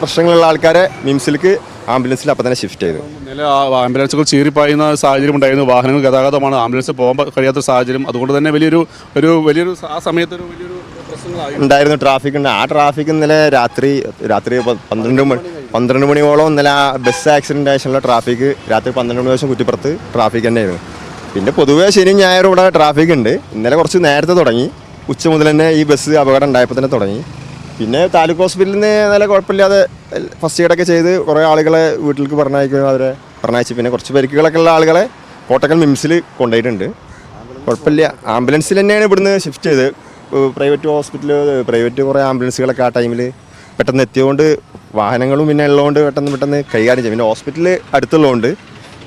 പ്രശ്നങ്ങളുള്ള ആൾക്കാരെ മിംസിലേക്ക് ആംബുലൻസിൽ അപ്പം തന്നെ ഷിഫ്റ്റ് ചെയ്തു. നില ആംബുലൻസുകൾ ചീറിപ്പായുന്ന സാഹചര്യം ഉണ്ടായിരുന്നു. വാഹനങ്ങൾ ഗതാഗതമാണ്. ആംബുലൻസ് പോകാൻ കഴിയാത്ത സാഹചര്യം. അതുകൊണ്ട് തന്നെ വലിയൊരു ഒരു വലിയൊരു ആ സമയത്ത് ഒരു വലിയൊരു ഉണ്ടായിരുന്നു ട്രാഫിക് ഉണ്ട്. ആ ട്രാഫിക് ഇന്നലെ രാത്രി രാത്രി പന്ത്രണ്ട് മണി പന്ത്രണ്ട് മണിയോളം ഇന്നലെ ആ ബസ് ആക്സിഡന്റ് ആയിട്ടുള്ള ട്രാഫിക് രാത്രി പന്ത്രണ്ട് മണി ദിവസം കുറ്റിപ്പുറത്ത് ട്രാഫിക് തന്നെയായിരുന്നു. പിന്നെ പൊതുവേ ശനിയും ഞായറും ഇവിടെ ട്രാഫിക് ഉണ്ട്. ഇന്നലെ കുറച്ച് നേരത്തെ തുടങ്ങി. ഉച്ച മുതൽ തന്നെ ഈ ബസ് അപകടം ഉണ്ടായപ്പോൾ തന്നെ തുടങ്ങി. പിന്നെ താലൂക്ക് ഹോസ്പിറ്റലിൽ നിന്ന് നല്ല കുഴപ്പമില്ലാതെ ഫസ്റ്റ് എയ്ഡൊക്കെ ചെയ്ത് കുറേ ആളുകളെ വീട്ടിലേക്ക് പറഞ്ഞയക്കും അവരെ പറഞ്ഞയച്ച്. പിന്നെ കുറച്ച് പരിക്കുകളൊക്കെ ഉള്ള ആളുകളെ കോട്ടക്കൽ മിംസിൽ കൊണ്ടുപോയിട്ടുണ്ട്. കുഴപ്പമില്ല. ആംബുലൻസിൽ തന്നെയാണ് ഇവിടുന്ന് ഷിഫ്റ്റ് ചെയ്ത്. പ്രൈവറ്റ് ഹോസ്പിറ്റൽ പ്രൈവറ്റ് കുറേ ആംബുലൻസുകളൊക്കെ ആ ടൈമിൽ പെട്ടെന്ന് എത്തിയതുകൊണ്ട് വാഹനങ്ങളും പിന്നെ ഉള്ളതുകൊണ്ട് പെട്ടെന്ന് പെട്ടെന്ന് കൈകാര്യം ചെയ്യും. പിന്നെ ഹോസ്പിറ്റൽ അടുത്തുള്ളതുകൊണ്ട്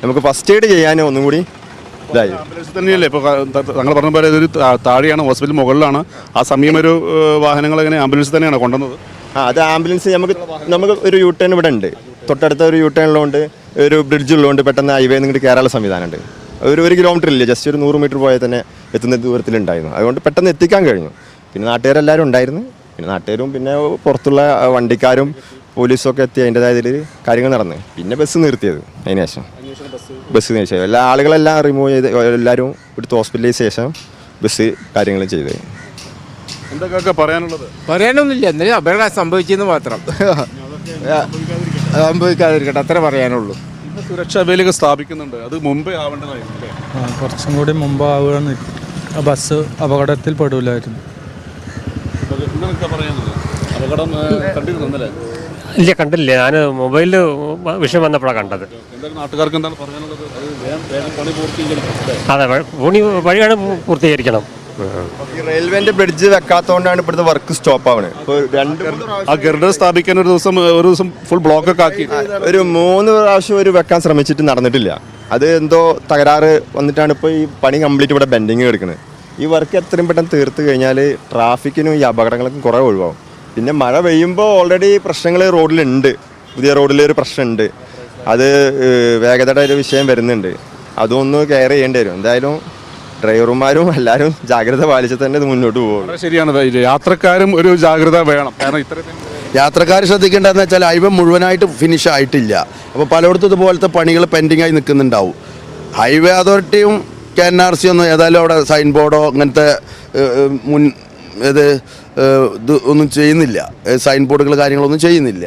നമുക്ക് ഫസ്റ്റ് എയ്ഡ് ചെയ്യാൻ ഒന്നും കൂടി ഇതായി. തന്നെയല്ലേ? ഇപ്പോൾ താങ്കൾ പറഞ്ഞ പോലെ ഇതൊരു താഴെയാണ് ഹോസ്പിറ്റൽ മുകളിലാണ്. ആ സമയം ഒരു വാഹനങ്ങൾ എങ്ങനെ ആംബുലൻസ് തന്നെയാണ് കൊണ്ടുവന്നത്? ആ അത് ആംബുലൻസ് നമുക്ക് നമുക്ക് ഒരു യൂ ടേൺ ഇവിടെ ഉണ്ട്. തൊട്ടടുത്ത ഒരു യൂ ടേൺ ഉള്ളതുകൊണ്ട് ഒരു ബ്രിഡ്ജ് ഉള്ളതുകൊണ്ട് പെട്ടെന്ന് ഹൈവേ നിങ്ങോട്ട് കയറാനുള്ള സംവിധാനമുണ്ട് ഒരു ഒരു കിലോമീറ്റർ ഇല്ല? ജസ്റ്റ് ഒരു നൂറ് മീറ്റർ പോയാൽ തന്നെ എത്തുന്ന ദൂരത്തിലുണ്ടായിരുന്നു അതുകൊണ്ട് പെട്ടെന്ന് എത്തിക്കാൻ കഴിഞ്ഞു. പിന്നെ നാട്ടുകാരെല്ലാവരും ഉണ്ടായിരുന്നു. പിന്നെ നാട്ടുകാരും പിന്നെ പുറത്തുള്ള വണ്ടിക്കാരും പോലീസും ഒക്കെ എത്തി അതിന്റെതായ ഇതിൽ കാര്യങ്ങൾ നടന്നു. പിന്നെ ബസ് നിർത്തിയത് അതിന് ശേഷം. ബസ്. ശേഷം. എല്ലാ ആളുകളെല്ലാം റിമൂവ് ചെയ്ത് എല്ലാവരും എടുത്ത് ഹോസ്പിറ്റലിന് ശേഷം ബസ് കാര്യങ്ങൾ ചെയ്ത്. എന്തൊക്കെ പറയാനുള്ളത്? പറയാനൊന്നുമില്ല. എന്നാലും അപകടം സംഭവിച്ചെന്ന് മാത്രം. സംഭവിക്കാതിരിക്കട്ടെ. അത്ര പറയാനുള്ളൂ. ഇന്ന് സുരക്ഷാ വേലികൾ സ്ഥാപിക്കുന്നുണ്ട്. അത് മുമ്പേ ആവേണ്ടതായിരുന്നു അല്ലേ? കുറച്ചും കൂടി മുമ്പ് ആവുകയാണ്. ബസ് അപകടത്തിൽ പെടൂലായിരുന്നു. അപകടം ഏഹ്, കണ്ടിരുന്നു ഇന്നലെ? ഇല്ല കണ്ടില്ല. ഞാൻ മൊബൈലിൽ വിഷയം വന്നപ്പോഴാണ് കണ്ടത്. എന്തായാലും നാട്ടുകാർക്ക് എന്താണ് പറയാനുള്ളത്? അത് പണി വഴിയാണ് പൂർത്തീകരിക്കണം. ഈ റെയിൽവേന്റെ ബ്രിഡ്ജ് വെക്കാത്തതുകൊണ്ടാണ് ഇവിടുത്തെ വർക്ക് സ്റ്റോപ്പ് ആവുന്നത് ആ ഗർഡർ സ്ഥാപിക്കാൻ ഒരു ദിവസം ഒരു ദിവസം ഫുൾ ബ്ലോക്ക് ഒക്കെ ആക്കി. ഒരു മൂന്ന് പ്രാവശ്യം ഒരു വെക്കാൻ ശ്രമിച്ചിട്ട് നടന്നിട്ടില്ല. അത് എന്തോ തകരാറ് വന്നിട്ടാണ് ഇപ്പോൾ ഈ പണി കംപ്ലീറ്റ് ഇവിടെ ബെൻഡിങ് എടുക്കുന്നത് ഈ വർക്ക് എത്രയും പെട്ടെന്ന് തീർത്ത് കഴിഞ്ഞാൽ ട്രാഫിക്കിനും ഈ അപകടങ്ങൾക്കും കുറേ ഒഴിവാകും പിന്നെ മഴ പെയ്യുമ്പോൾ ഓൾറെഡി പ്രശ്നങ്ങൾ റോഡിലുണ്ട്. പുതിയ റോഡിലൊരു ഒരു പ്രശ്നമുണ്ട് അത് വേഗതയുടെ ഒരു വിഷയം വരുന്നുണ്ട്. അതൊന്ന് കെയർ ചെയ്യേണ്ടി വരും. എന്തായാലും ഡ്രൈവർമാരും എല്ലാവരും ജാഗ്രത പാലിച്ച് തന്നെ ഇത് മുന്നോട്ട് പോകും ശരിയാണ്. യാത്രക്കാരും ഒരു ജാഗ്രത വേണം. കാരണം ഇത്ര യാത്രക്കാർ ശ്രദ്ധിക്കേണ്ടതെന്ന് വെച്ചാൽ ഹൈവേ മുഴുവനായിട്ട് ഫിനിഷ് ആയിട്ടില്ല. അപ്പോൾ പലയിടത്തും ഇതുപോലത്തെ പണികൾ പെൻഡിങ് ആയി നിൽക്കുന്നുണ്ടാവും. ഹൈവേ അതോറിറ്റിയും കെ എൻ ആർ സി ഒന്നും ഏതായാലും അവിടെ സൈൻ ബോർഡോ അങ്ങനത്തെ മുൻ ഇത് ഇത് ഒന്നും ചെയ്യുന്നില്ല. സൈൻ ബോർഡുകൾ കാര്യങ്ങളൊന്നും ചെയ്യുന്നില്ല.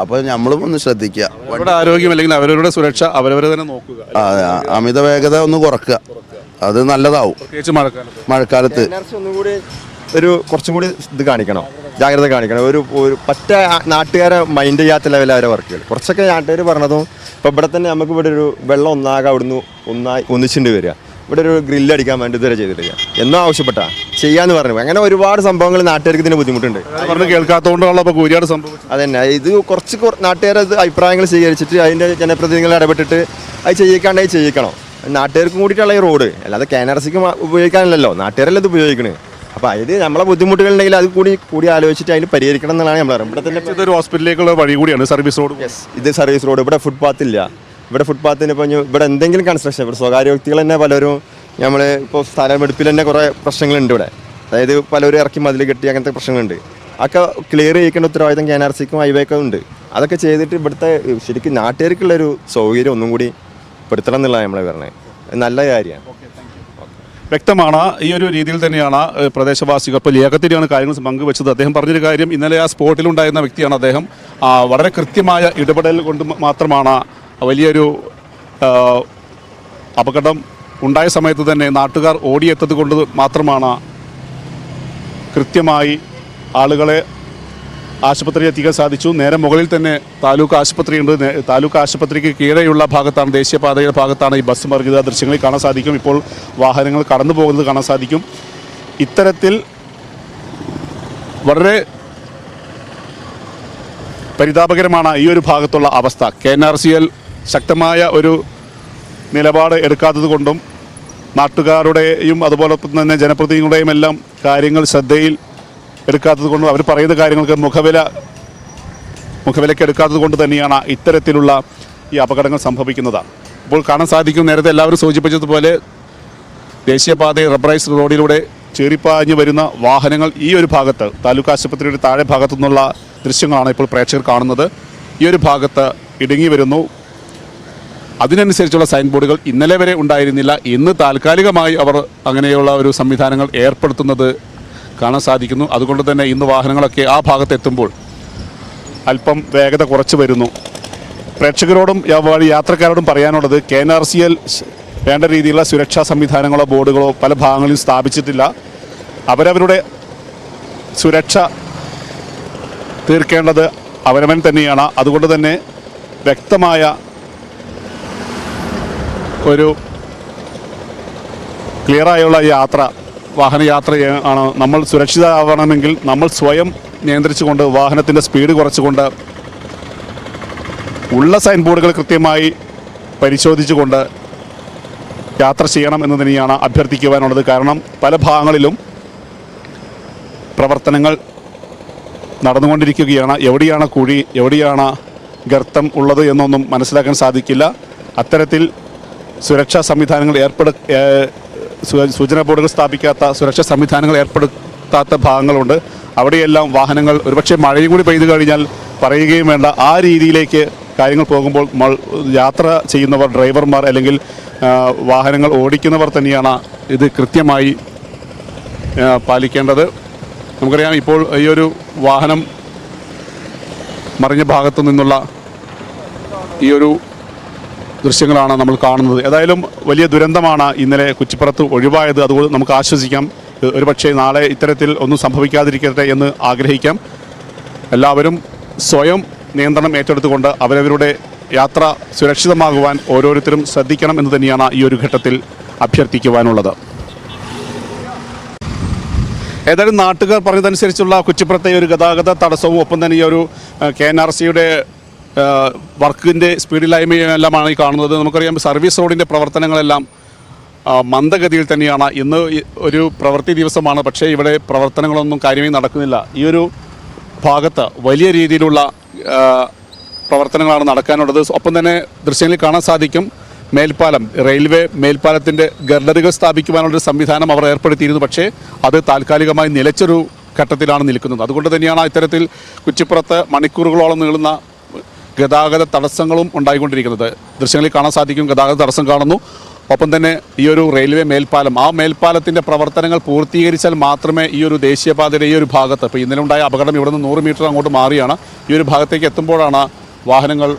അപ്പോൾ നമ്മളും ഒന്ന് ശ്രദ്ധിക്കുക അവരുടെ ആരോഗ്യം അല്ലെങ്കിൽ അവരവരുടെ സുരക്ഷ അവരവരെ തന്നെ നോക്കുക. അമിത വേഗത ഒന്ന് കുറക്കുക. അത് നല്ലതാവും. മഴക്കാലത്ത്. ഒരു കുറച്ചും കൂടി ഇത് കാണിക്കണം. ജാഗ്രത കാണിക്കണം. ഒരു ഒരു പറ്റ നാട്ടുകാരെ മൈൻഡ് ചെയ്യാത്ത ലെവലിൽ അവരെ വർക്കുകൾ കുറച്ചൊക്കെ നാട്ടുകാർ പറഞ്ഞതും ഇപ്പോൾ ഇവിടെ തന്നെ നമുക്ക് ഇവിടെ ഒരു വെള്ളം ഒന്നാകെ അവിടുന്ന് ഒന്നായി ഒന്നിച്ചിട്ട് വരിക. ഇവിടെ ഒരു ഗ്രില്ല് അടിക്കാൻ വേണ്ടി ഇതുവരെ ചെയ്തിട്ടില്ല. എന്നോ ആവശ്യപ്പെട്ടാ. ചെയ്യാന്ന് പറഞ്ഞു. അങ്ങനെ ഒരുപാട് സംഭവങ്ങൾ നാട്ടുകാർക്ക് ഇതിന് ബുദ്ധിമുട്ടുണ്ട്. പറഞ്ഞു കേൾക്കാത്തതുകൊണ്ടുള്ള ഇപ്പോൾ സംഭവം അതന്നെ. ഇത് കുറച്ച് നാട്ടുകാർ അത് അഭിപ്രായങ്ങൾ സ്വീകരിച്ചിട്ട് അതിന്റെ ജനപ്രതിനിധികൾ ഇടപെട്ടിട്ട് അത് ചെയ്യിക്കാണ്ടായി ചെയ്യിക്കണം. നാട്ടുകാർക്കും കൂടിയിട്ടുള്ള ഈ റോഡ്. അല്ലാതെ കെ എൻ ആർ സിക്ക് ഉപയോഗിക്കാനല്ലോ നാട്ടുകാരല്ലേ ഇത് ഉപയോഗിക്കണേ. അപ്പോൾ അതിൽ നമ്മളെ ബുദ്ധിമുട്ടുകളുണ്ടെങ്കിൽ അത് കൂടി കൂടി ആലോചിച്ചിട്ട് അതിന് പരിഹരിക്കണം എന്നാണ് നമ്മൾ ഇവിടെ തന്നെ ഇതൊരു ഹോസ്പിറ്റലിലേക്കുള്ള വഴി കൂടിയാണ് സർവീസ് റോഡ് യെസ് ഇത് സർവീസ് റോഡ് ഇവിടെ ഫുട്പാത്ത് ഇല്ല. ഇവിടെ ഫുട്പാത്തിന് ഇപ്പോൾ ഇവിടെ എന്തെങ്കിലും കൺസ്ട്രക്ഷൻ ഇവിടെ സ്വകാര്യ വ്യക്തികൾ തന്നെ പലരും നമ്മൾ ഇപ്പോൾ സ്ഥലമെടുപ്പിൽ തന്നെ കുറേ പ്രശ്നങ്ങളുണ്ട് ഇവിടെ. അതായത് പലരും ഇറക്കി മതിൽ കെട്ടി അങ്ങനത്തെ പ്രശ്നങ്ങളുണ്ട്. അതൊക്കെ ക്ലിയർ ചെയ്യിക്കേണ്ട ഉത്തരവാദിത്തം കെ എൻ ആർ സിക്കും ഹൈവേക്കും ഉണ്ട്. അതൊക്കെ ചെയ്തിട്ട് ഇവിടുത്തെ ശരിക്കും നാട്ടുകാർക്കുള്ളൊരു സൗകര്യം ഒന്നും കൂടി പെടുത്തണം എന്നുള്ളതാണ് നമ്മളെ പറഞ്ഞത്. നല്ല കാര്യമാണ്. വ്യക്തമാണ്. ഈ ഒരു രീതിയിൽ തന്നെയാണ് പ്രദേശവാസികൾ ഇപ്പോൾ ലേഖത്തിരിയാണ് കാര്യങ്ങൾ പങ്കുവെച്ചത്. അദ്ദേഹം പറഞ്ഞൊരു കാര്യം ഇന്നലെ ആ സ്പോട്ടിലുണ്ടായിരുന്ന വ്യക്തിയാണ് അദ്ദേഹം. വളരെ കൃത്യമായ ഇടപെടൽ കൊണ്ട് മാത്രമാണ് വലിയൊരു അപകടം ഉണ്ടായ സമയത്ത് തന്നെ നാട്ടുകാർ ഓടിയെത്തത് കൊണ്ട് മാത്രമാണ് കൃത്യമായി ആളുകളെ ആശുപത്രിയിൽ എത്തിക്കാൻ സാധിച്ചു. നേരെ മുകളിൽ തന്നെ താലൂക്ക് ആശുപത്രിയുണ്ട് താലൂക്ക് ആശുപത്രിക്ക് കീഴെയുള്ള ഭാഗത്താണ് ദേശീയപാതയുടെ ഭാഗത്താണ് ഈ ബസ് മറിഞ്ഞത്. ദൃശ്യങ്ങളിൽ കാണാൻ സാധിക്കും. ഇപ്പോൾ വാഹനങ്ങൾ കടന്നു പോകുന്നത് കാണാൻ സാധിക്കും. ഇത്തരത്തിൽ വളരെ പരിതാപകരമാണ് ഈ ഒരു ഭാഗത്തുള്ള അവസ്ഥ. K N R C L ശക്തമായ ഒരു നിലപാട് എടുക്കാത്തത് കൊണ്ടും നാട്ടുകാരുടെയും അതുപോലെ തന്നെ ജനപ്രതിനിധികളുടെയും എല്ലാം കാര്യങ്ങൾ ശ്രദ്ധയിൽ എടുക്കാത്തത് കൊണ്ടും അവർ പറയുന്ന കാര്യങ്ങൾക്ക് മുഖവില മുഖവിലയ്ക്ക് എടുക്കാത്തത് കൊണ്ട് തന്നെയാണ് ഇത്തരത്തിലുള്ള ഈ അപകടങ്ങൾ സംഭവിക്കുന്നത്. ഇപ്പോൾ കാണാൻ സാധിക്കും നേരത്തെ എല്ലാവരും സൂചിപ്പിച്ചതുപോലെ ദേശീയപാതയിൽ റബ്ബറൈസ് റോഡിലൂടെ ചേറിപ്പാഞ്ഞു വരുന്ന വാഹനങ്ങൾ ഈ ഒരു ഭാഗത്ത് താലൂക്ക് ആശുപത്രിയുടെ താഴെ ഭാഗത്തു നിന്നുള്ള ദൃശ്യങ്ങളാണ് ഇപ്പോൾ പ്രേക്ഷകർ കാണുന്നത്. ഈ ഒരു ഭാഗത്ത് ഇടുങ്ങി വരുന്നു. അതിനനുസരിച്ചുള്ള സൈൻ ബോർഡുകൾ ഇന്നലെ വരെ ഉണ്ടായിരുന്നില്ല. ഇന്ന് താൽക്കാലികമായി അവർ അങ്ങനെയുള്ള ഒരു സംവിധാനങ്ങൾ ഏർപ്പെടുത്തുന്നത് കാണാൻ സാധിക്കുന്നു. അതുകൊണ്ട് തന്നെ ഇന്ന് വാഹനങ്ങളൊക്കെ ആ ഭാഗത്തെത്തുമ്പോൾ അല്പം വേഗത കുറച്ച് വരുന്നു. പ്രേക്ഷകരോടും യാത്രക്കാരോടും പറയാനുള്ളത് K N R C L വേണ്ട രീതിയിലുള്ള സുരക്ഷാ സംവിധാനങ്ങളോ ബോർഡുകളോ പല ഭാഗങ്ങളിലും സ്ഥാപിച്ചിട്ടില്ല. അവരവരുടെ സുരക്ഷ തീർക്കേണ്ടത് അവരവൻ തന്നെയാണ്. അതുകൊണ്ട് തന്നെ വ്യക്തമായ ഒരു ക്ലിയറായുള്ള യാത്ര വാഹനയാത്ര ആണ്. നമ്മൾ സുരക്ഷിതമാവണമെങ്കിൽ നമ്മൾ സ്വയം നിയന്ത്രിച്ചുകൊണ്ട് വാഹനത്തിന്റെ സ്പീഡ് കുറച്ചുകൊണ്ട് ഉള്ള സൈൻ ബോർഡുകൾ കൃത്യമായി പരിശോധിച്ചുകൊണ്ട് യാത്ര ചെയ്യണം എന്ന് തന്നെയാണ് അഭ്യർത്ഥിക്കുവാനുള്ളത്. കാരണം പല ഭാഗങ്ങളിലും പ്രവർത്തനങ്ങൾ നടന്നുകൊണ്ടിരിക്കുകയാണ്. എവിടെയാണ് കുഴി എവിടെയാണ് ഗർത്തം ഉള്ളത് എന്നൊന്നും മനസ്സിലാക്കാൻ സാധിക്കില്ല. അത്തരത്തിൽ സുരക്ഷാ സംവിധാനങ്ങൾ ഏർപ്പെടു സൂചനാ ബോർഡുകൾ സ്ഥാപിക്കാത്ത സുരക്ഷാ സംവിധാനങ്ങൾ ഏർപ്പെടുത്താത്ത ഭാഗങ്ങളുണ്ട്. അവിടെയെല്ലാം വാഹനങ്ങൾ ഒരുപക്ഷെ മഴയും കൂടി പെയ്തു കഴിഞ്ഞാൽ പറയുകയും വേണ്ട. ആ രീതിയിലേക്ക് കാര്യങ്ങൾ പോകുമ്പോൾ യാത്ര ചെയ്യുന്നവർ ഡ്രൈവർമാർ അല്ലെങ്കിൽ വാഹനങ്ങൾ ഓടിക്കുന്നവർ തന്നെയാണ് ഇത് കൃത്യമായി പാലിക്കേണ്ടത്. നമുക്കറിയാം ഇപ്പോൾ ഈ ഒരു വാഹനം മറിഞ്ഞ ഭാഗത്തു നിന്നുള്ള ഈ ഒരു ദൃശ്യങ്ങളാണ് നമ്മൾ കാണുന്നത്. ഏതായാലും വലിയ ദുരന്തമാണ് ഇന്നലെ കുച്ചിപ്പുറത്ത് ഒഴിവായത്. അതുകൊണ്ട് നമുക്ക് ആശ്വസിക്കാം. ഒരുപക്ഷെ നാളെ ഇത്തരത്തിൽ ഒന്നും സംഭവിക്കാതിരിക്കട്ടെ എന്ന് ആഗ്രഹിക്കാം. എല്ലാവരും സ്വയം നിയന്ത്രണം ഏറ്റെടുത്തുകൊണ്ട് അവരവരുടെ യാത്ര സുരക്ഷിതമാകുവാൻ ഓരോരുത്തരും ശ്രദ്ധിക്കണം എന്ന് തന്നെയാണ് ഈ ഒരു ഘട്ടത്തിൽ അഭ്യർത്ഥിക്കുവാനുള്ളത്. ഏതായാലും നാട്ടുകാർ പറഞ്ഞതനുസരിച്ചുള്ള കുച്ചിപ്പുറത്തെ ഒരു ഗതാഗത തടസ്സവും ഒപ്പം തന്നെ ഈ ഒരു കെ എൻ ആർ സിയുടെ വർക്കിന്റെ സ്പീഡില്ലായ്മയെല്ലാമാണ് ഈ കാണുന്നത്. നമുക്കറിയാം സർവീസ് റോഡിന്റെ പ്രവർത്തനങ്ങളെല്ലാം മന്ദഗതിയിൽ തന്നെയാണ്. ഇന്ന് ഒരു പ്രവൃത്തി ദിവസമാണ്. പക്ഷേ ഇവിടെ പ്രവർത്തനങ്ങളൊന്നും കാര്യമായി നടക്കുന്നില്ല. ഈ ഒരു ഭാഗത്ത് വലിയ രീതിയിലുള്ള പ്രവർത്തനങ്ങളാണ് നടക്കാനുള്ളത്. ഒപ്പം തന്നെ ദൃശ്യങ്ങളിൽ കാണാൻ സാധിക്കും മേൽപ്പാലം റെയിൽവേ മേൽപ്പാലത്തിന്റെ ഗർഡറുകൾ സ്ഥാപിക്കുവാനുള്ളൊരു സംവിധാനം അവർ ഏർപ്പെടുത്തിയിരുന്നു. പക്ഷേ അത് താൽക്കാലികമായി നിലച്ചൊരു ഘട്ടത്തിലാണ് നിൽക്കുന്നത്. അതുകൊണ്ട് തന്നെയാണ് ഇത്തരത്തിൽ കുച്ചിപ്പുറത്ത് മണിക്കൂറുകളോളം നീളുന്ന ഗതാഗത തടസ്സങ്ങളും ഉണ്ടായിക്കൊണ്ടിരിക്കുന്നത്. ദൃശ്യങ്ങളിൽ കാണാൻ സാധിക്കും ഗതാഗത തടസ്സം കാണുന്നു. ഒപ്പം തന്നെ ഈ ഒരു റെയിൽവേ മേൽപ്പാലം ആ മേൽപ്പാലത്തിന്റെ പ്രവർത്തനങ്ങൾ പൂർത്തീകരിച്ചാൽ മാത്രമേ ഈ ഒരു ദേശീയപാതയുടെ ഈ ഒരു ഭാഗത്ത് ഇപ്പോൾ ഇന്നലെ ഉണ്ടായ അപകടം ഇവിടെ നിന്ന് നൂറ് മീറ്റർ അങ്ങോട്ട് മാറിയാണ്. ഈ ഒരു ഭാഗത്തേക്ക് എത്തുമ്പോഴാണ് വാഹനങ്ങൾ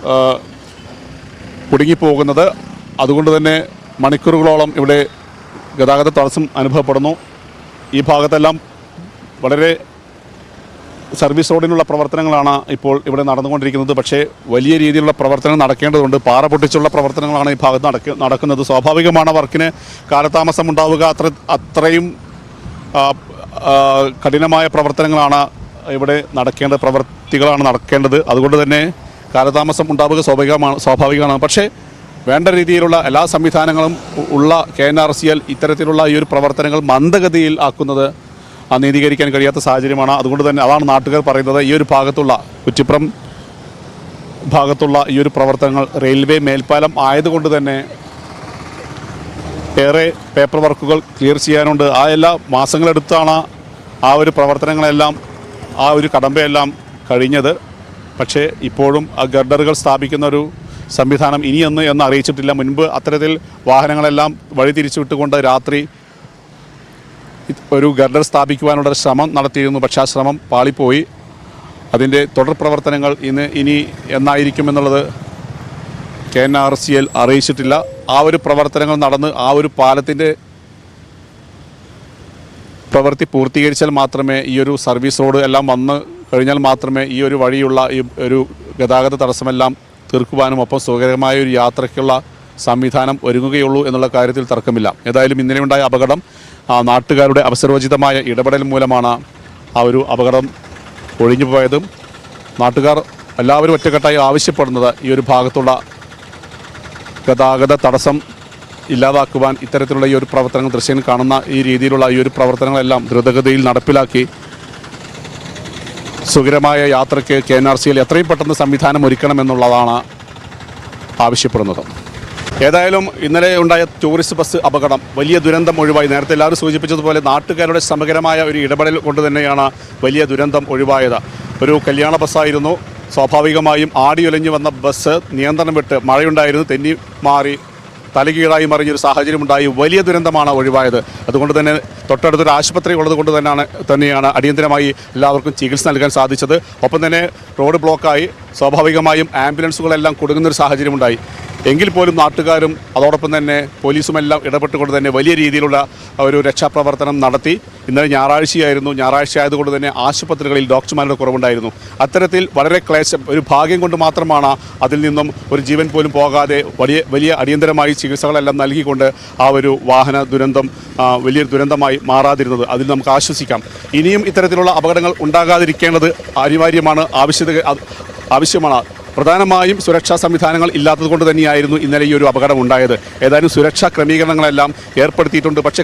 കുടുങ്ങിപ്പോകുന്നത്. അതുകൊണ്ട് തന്നെ മണിക്കൂറുകളോളം ഇവിടെ ഗതാഗത തടസ്സം അനുഭവപ്പെടുന്നു. ഈ ഭാഗത്തെല്ലാം വളരെ സർവീസ് റോഡിനുള്ള പ്രവർത്തനങ്ങളാണ് ഇപ്പോൾ ഇവിടെ നടന്നുകൊണ്ടിരിക്കുന്നത്. പക്ഷേ വലിയ രീതിയിലുള്ള പ്രവർത്തനം നടക്കേണ്ടതുണ്ട്. പാറ പൊട്ടിച്ചുള്ള പ്രവർത്തനങ്ങളാണ് ഈ ഭാഗത്ത് നടക്ക നടക്കുന്നത്. സ്വാഭാവികമാണ് വർക്കിന് കാലതാമസം ഉണ്ടാവുക അത്ര അത്രയും കഠിനമായ പ്രവർത്തനങ്ങളാണ് ഇവിടെ നടക്കേണ്ട പ്രവൃത്തികളാണ് നടക്കേണ്ടത്. അതുകൊണ്ട് തന്നെ കാലതാമസം ഉണ്ടാവുക സ്വാഭാവികമാണ് സ്വാഭാവികമാണ്. പക്ഷേ വേണ്ട രീതിയിലുള്ള എല്ലാ സംവിധാനങ്ങളും ഉള്ള K N R C L ഇത്തരത്തിലുള്ള ഈ ഒരു പ്രവർത്തനങ്ങൾ മന്ദഗതിയിൽ ആക്കുന്നത് നീതീകരിക്കാൻ കഴിയാത്ത സാഹചര്യമാണ്. അതുകൊണ്ട് തന്നെ അതാണ് നാട്ടുകാർ പറയുന്നത്. ഈ ഒരു ഭാഗത്തുള്ള കുറ്റിപ്പുറം ഭാഗത്തുള്ള ഈ ഒരു പ്രവർത്തനങ്ങൾ റെയിൽവേ മേൽപ്പാലം ആയതുകൊണ്ട് തന്നെ ഏറെ പേപ്പർ വർക്കുകൾ ക്ലിയർ ചെയ്യാനുണ്ട്. ആ എല്ലാ മാസങ്ങളെടുത്താണ് ആ ഒരു പ്രവർത്തനങ്ങളെല്ലാം ആ ഒരു കടമ്പയെല്ലാം കഴിഞ്ഞത്. പക്ഷേ ഇപ്പോഴും ആ ഗർഡറുകൾ സ്ഥാപിക്കുന്ന ഒരു സംവിധാനം ഇനിയെന്ന് എന്ന് അറിയിച്ചിട്ടില്ല. മുൻപ് അത്തരത്തിൽ വാഹനങ്ങളെല്ലാം വഴി തിരിച്ചുവിട്ടുകൊണ്ട് രാത്രി ഒരു ഗർഡർ സ്ഥാപിക്കുവാനുള്ള ശ്രമം നടത്തിയിരുന്നു. പക്ഷേ ആ ശ്രമം പാളിപ്പോയി. അതിന്റെ തുടർ പ്രവർത്തനങ്ങൾ ഇന്ന് ഇനി എന്നായിരിക്കുമെന്നുള്ളത് K N R C L അറിയിച്ചിട്ടില്ല. ആ ഒരു പ്രവർത്തനങ്ങൾ നടന്ന് ആ ഒരു പാലത്തിന്റെ പ്രവൃത്തി പൂർത്തീകരിച്ചാൽ മാത്രമേ ഈ ഒരു സർവീസ് റോഡ് എല്ലാം വന്ന് കഴിഞ്ഞാൽ മാത്രമേ ഈ ഒരു വഴിയുള്ള ഈ ഒരു ഗതാഗത തടസ്സമെല്ലാം തീർക്കുവാനും ഒപ്പം സുഖകരമായ ഒരു യാത്രയ്ക്കുള്ള സംവിധാനം ഒരുങ്ങുകയുള്ളൂ എന്നുള്ള കാര്യത്തിൽ തർക്കമില്ല. ഏതായാലും ഇന്നലെ ഉണ്ടായ അപകടം നാട്ടുകാരുടെ അവസരോചിതമായ ഇടപെടൽ മൂലമാണ് ആ ഒരു അപകടം ഒഴിഞ്ഞു പോയതും നാട്ടുകാർ എല്ലാവരും ഒറ്റക്കെട്ടായി ആവശ്യപ്പെടുന്നത് ഈ ഒരു ഭാഗത്തുള്ള ഗതാഗത തടസ്സം ഇല്ലാതാക്കുവാൻ ഇത്തരത്തിലുള്ള ഈ ഒരു പ്രവർത്തനങ്ങൾ ദൃശ്യം കാണുന്ന ഈ രീതിയിലുള്ള ഈ ഒരു പ്രവർത്തനങ്ങളെല്ലാം ദ്രുതഗതിയിൽ നടപ്പിലാക്കി. സുഖകരമായ യാത്രയ്ക്ക് കെ എൻ ആർ സിയിൽ എത്രയും പെട്ടെന്ന് സംവിധാനം ഒരുക്കണമെന്നുള്ളതാണ് ആവശ്യപ്പെടുന്നത്. ഏതായാലും ഇന്നലെ ഉണ്ടായ ടൂറിസ്റ്റ് ബസ് അപകടം വലിയ ദുരന്തം ഒഴിവായി. നേരത്തെ എല്ലാവരും സൂചിപ്പിച്ചതുപോലെ നാട്ടുകാരുടെ സമഗ്രമായ ഒരു ഇടപെടൽ കൊണ്ട് തന്നെയാണ് വലിയ ദുരന്തം ഒഴിവായത്. ഒരു കല്യാണ ബസ്സായിരുന്നു. സ്വാഭാവികമായും ആടിയൊലഞ്ഞു വന്ന ബസ് നിയന്ത്രണം വിട്ട് മഴയുണ്ടായിരുന്നു. തെന്നി മാറി തലകീഴായി മറിഞ്ഞൊരു സാഹചര്യമുണ്ടായി വലിയ ദുരന്തമാണ് ഒഴിവായത്. അതുകൊണ്ട് തന്നെ തൊട്ടടുത്തൊരു ആശുപത്രി ഉള്ളത് കൊണ്ട് തന്നെയാണ് തന്നെയാണ് അടിയന്തരമായി എല്ലാവർക്കും ചികിത്സ നൽകാൻ സാധിച്ചത്. ഒപ്പം തന്നെ റോഡ് ബ്ലോക്കായി. സ്വാഭാവികമായും ആംബുലൻസുകളെല്ലാം കുടുങ്ങുന്നൊരു സാഹചര്യമുണ്ടായി. എങ്കിൽ പോലും നാട്ടുകാരും അതോടൊപ്പം തന്നെ പോലീസുമെല്ലാം ഇടപെട്ടുകൊണ്ട് തന്നെ വലിയ രീതിയിലുള്ള ഒരു രക്ഷാപ്രവർത്തനം നടത്തി. ഇന്നലെ ഞായറാഴ്ചയായിരുന്നു. ഞായറാഴ്ച ആയതുകൊണ്ട് തന്നെ ആശുപത്രികളിൽ ഡോക്ടർമാരുടെ കുറവുണ്ടായിരുന്നു. അത്തരത്തിൽ വളരെ ക്ലേശം ഒരു ഭാഗ്യം കൊണ്ട് മാത്രമാണ് അതിൽ നിന്നും ഒരു ജീവൻ പോലും പോകാതെ വലിയ വലിയ അടിയന്തരമായി ചികിത്സകളെല്ലാം നൽകിക്കൊണ്ട് ആ ഒരു വാഹന ദുരന്തം വലിയൊരു ദുരന്തമായി മാറാതിരുന്നത്. അതിൽ നമുക്ക് ആശ്വസിക്കാം. ഇനിയും ഇത്തരത്തിലുള്ള അപകടങ്ങൾ ഉണ്ടാകാതിരിക്കേണ്ടത് അനിവാര്യമാണ് ആവശ്യത ആവശ്യമാണ്. പ്രധാനമായും സുരക്ഷാ സംവിധാനങ്ങൾ ഇല്ലാത്തത് കൊണ്ട് തന്നെയായിരുന്നു ഇന്നലെ ഈ ഒരു അപകടം ഉണ്ടായത് ഏതായാലും സുരക്ഷാ ക്രമീകരണങ്ങളെല്ലാം ഏർപ്പെടുത്തിയിട്ടുണ്ട്. പക്ഷേ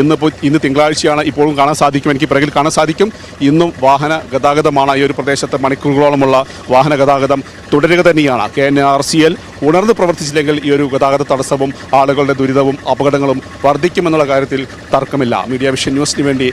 ഇന്ന് ഇന്ന് തിങ്കളാഴ്ചയാണ് ഇപ്പോഴും കാണാൻ സാധിക്കും. എനിക്ക് പിറകിൽ കാണാൻ സാധിക്കും. ഇന്നും വാഹന ഗതാഗതമാണ് ഈ ഒരു പ്രദേശത്ത് മണിക്കൂറുകളോളമുള്ള വാഹന ഗതാഗതം തുടരുക തന്നെയാണ്. K N R C L ഉണർന്ന് പ്രവർത്തിച്ചില്ലെങ്കിൽ ഈ ഒരു ഗതാഗത തടസ്സവും ആളുകളുടെ ദുരിതവും അപകടങ്ങളും വർദ്ധിക്കുമെന്നുള്ള കാര്യത്തിൽ തർക്കമില്ല. മീഡിയ വിഷൻ ന്യൂസിന് വേണ്ടി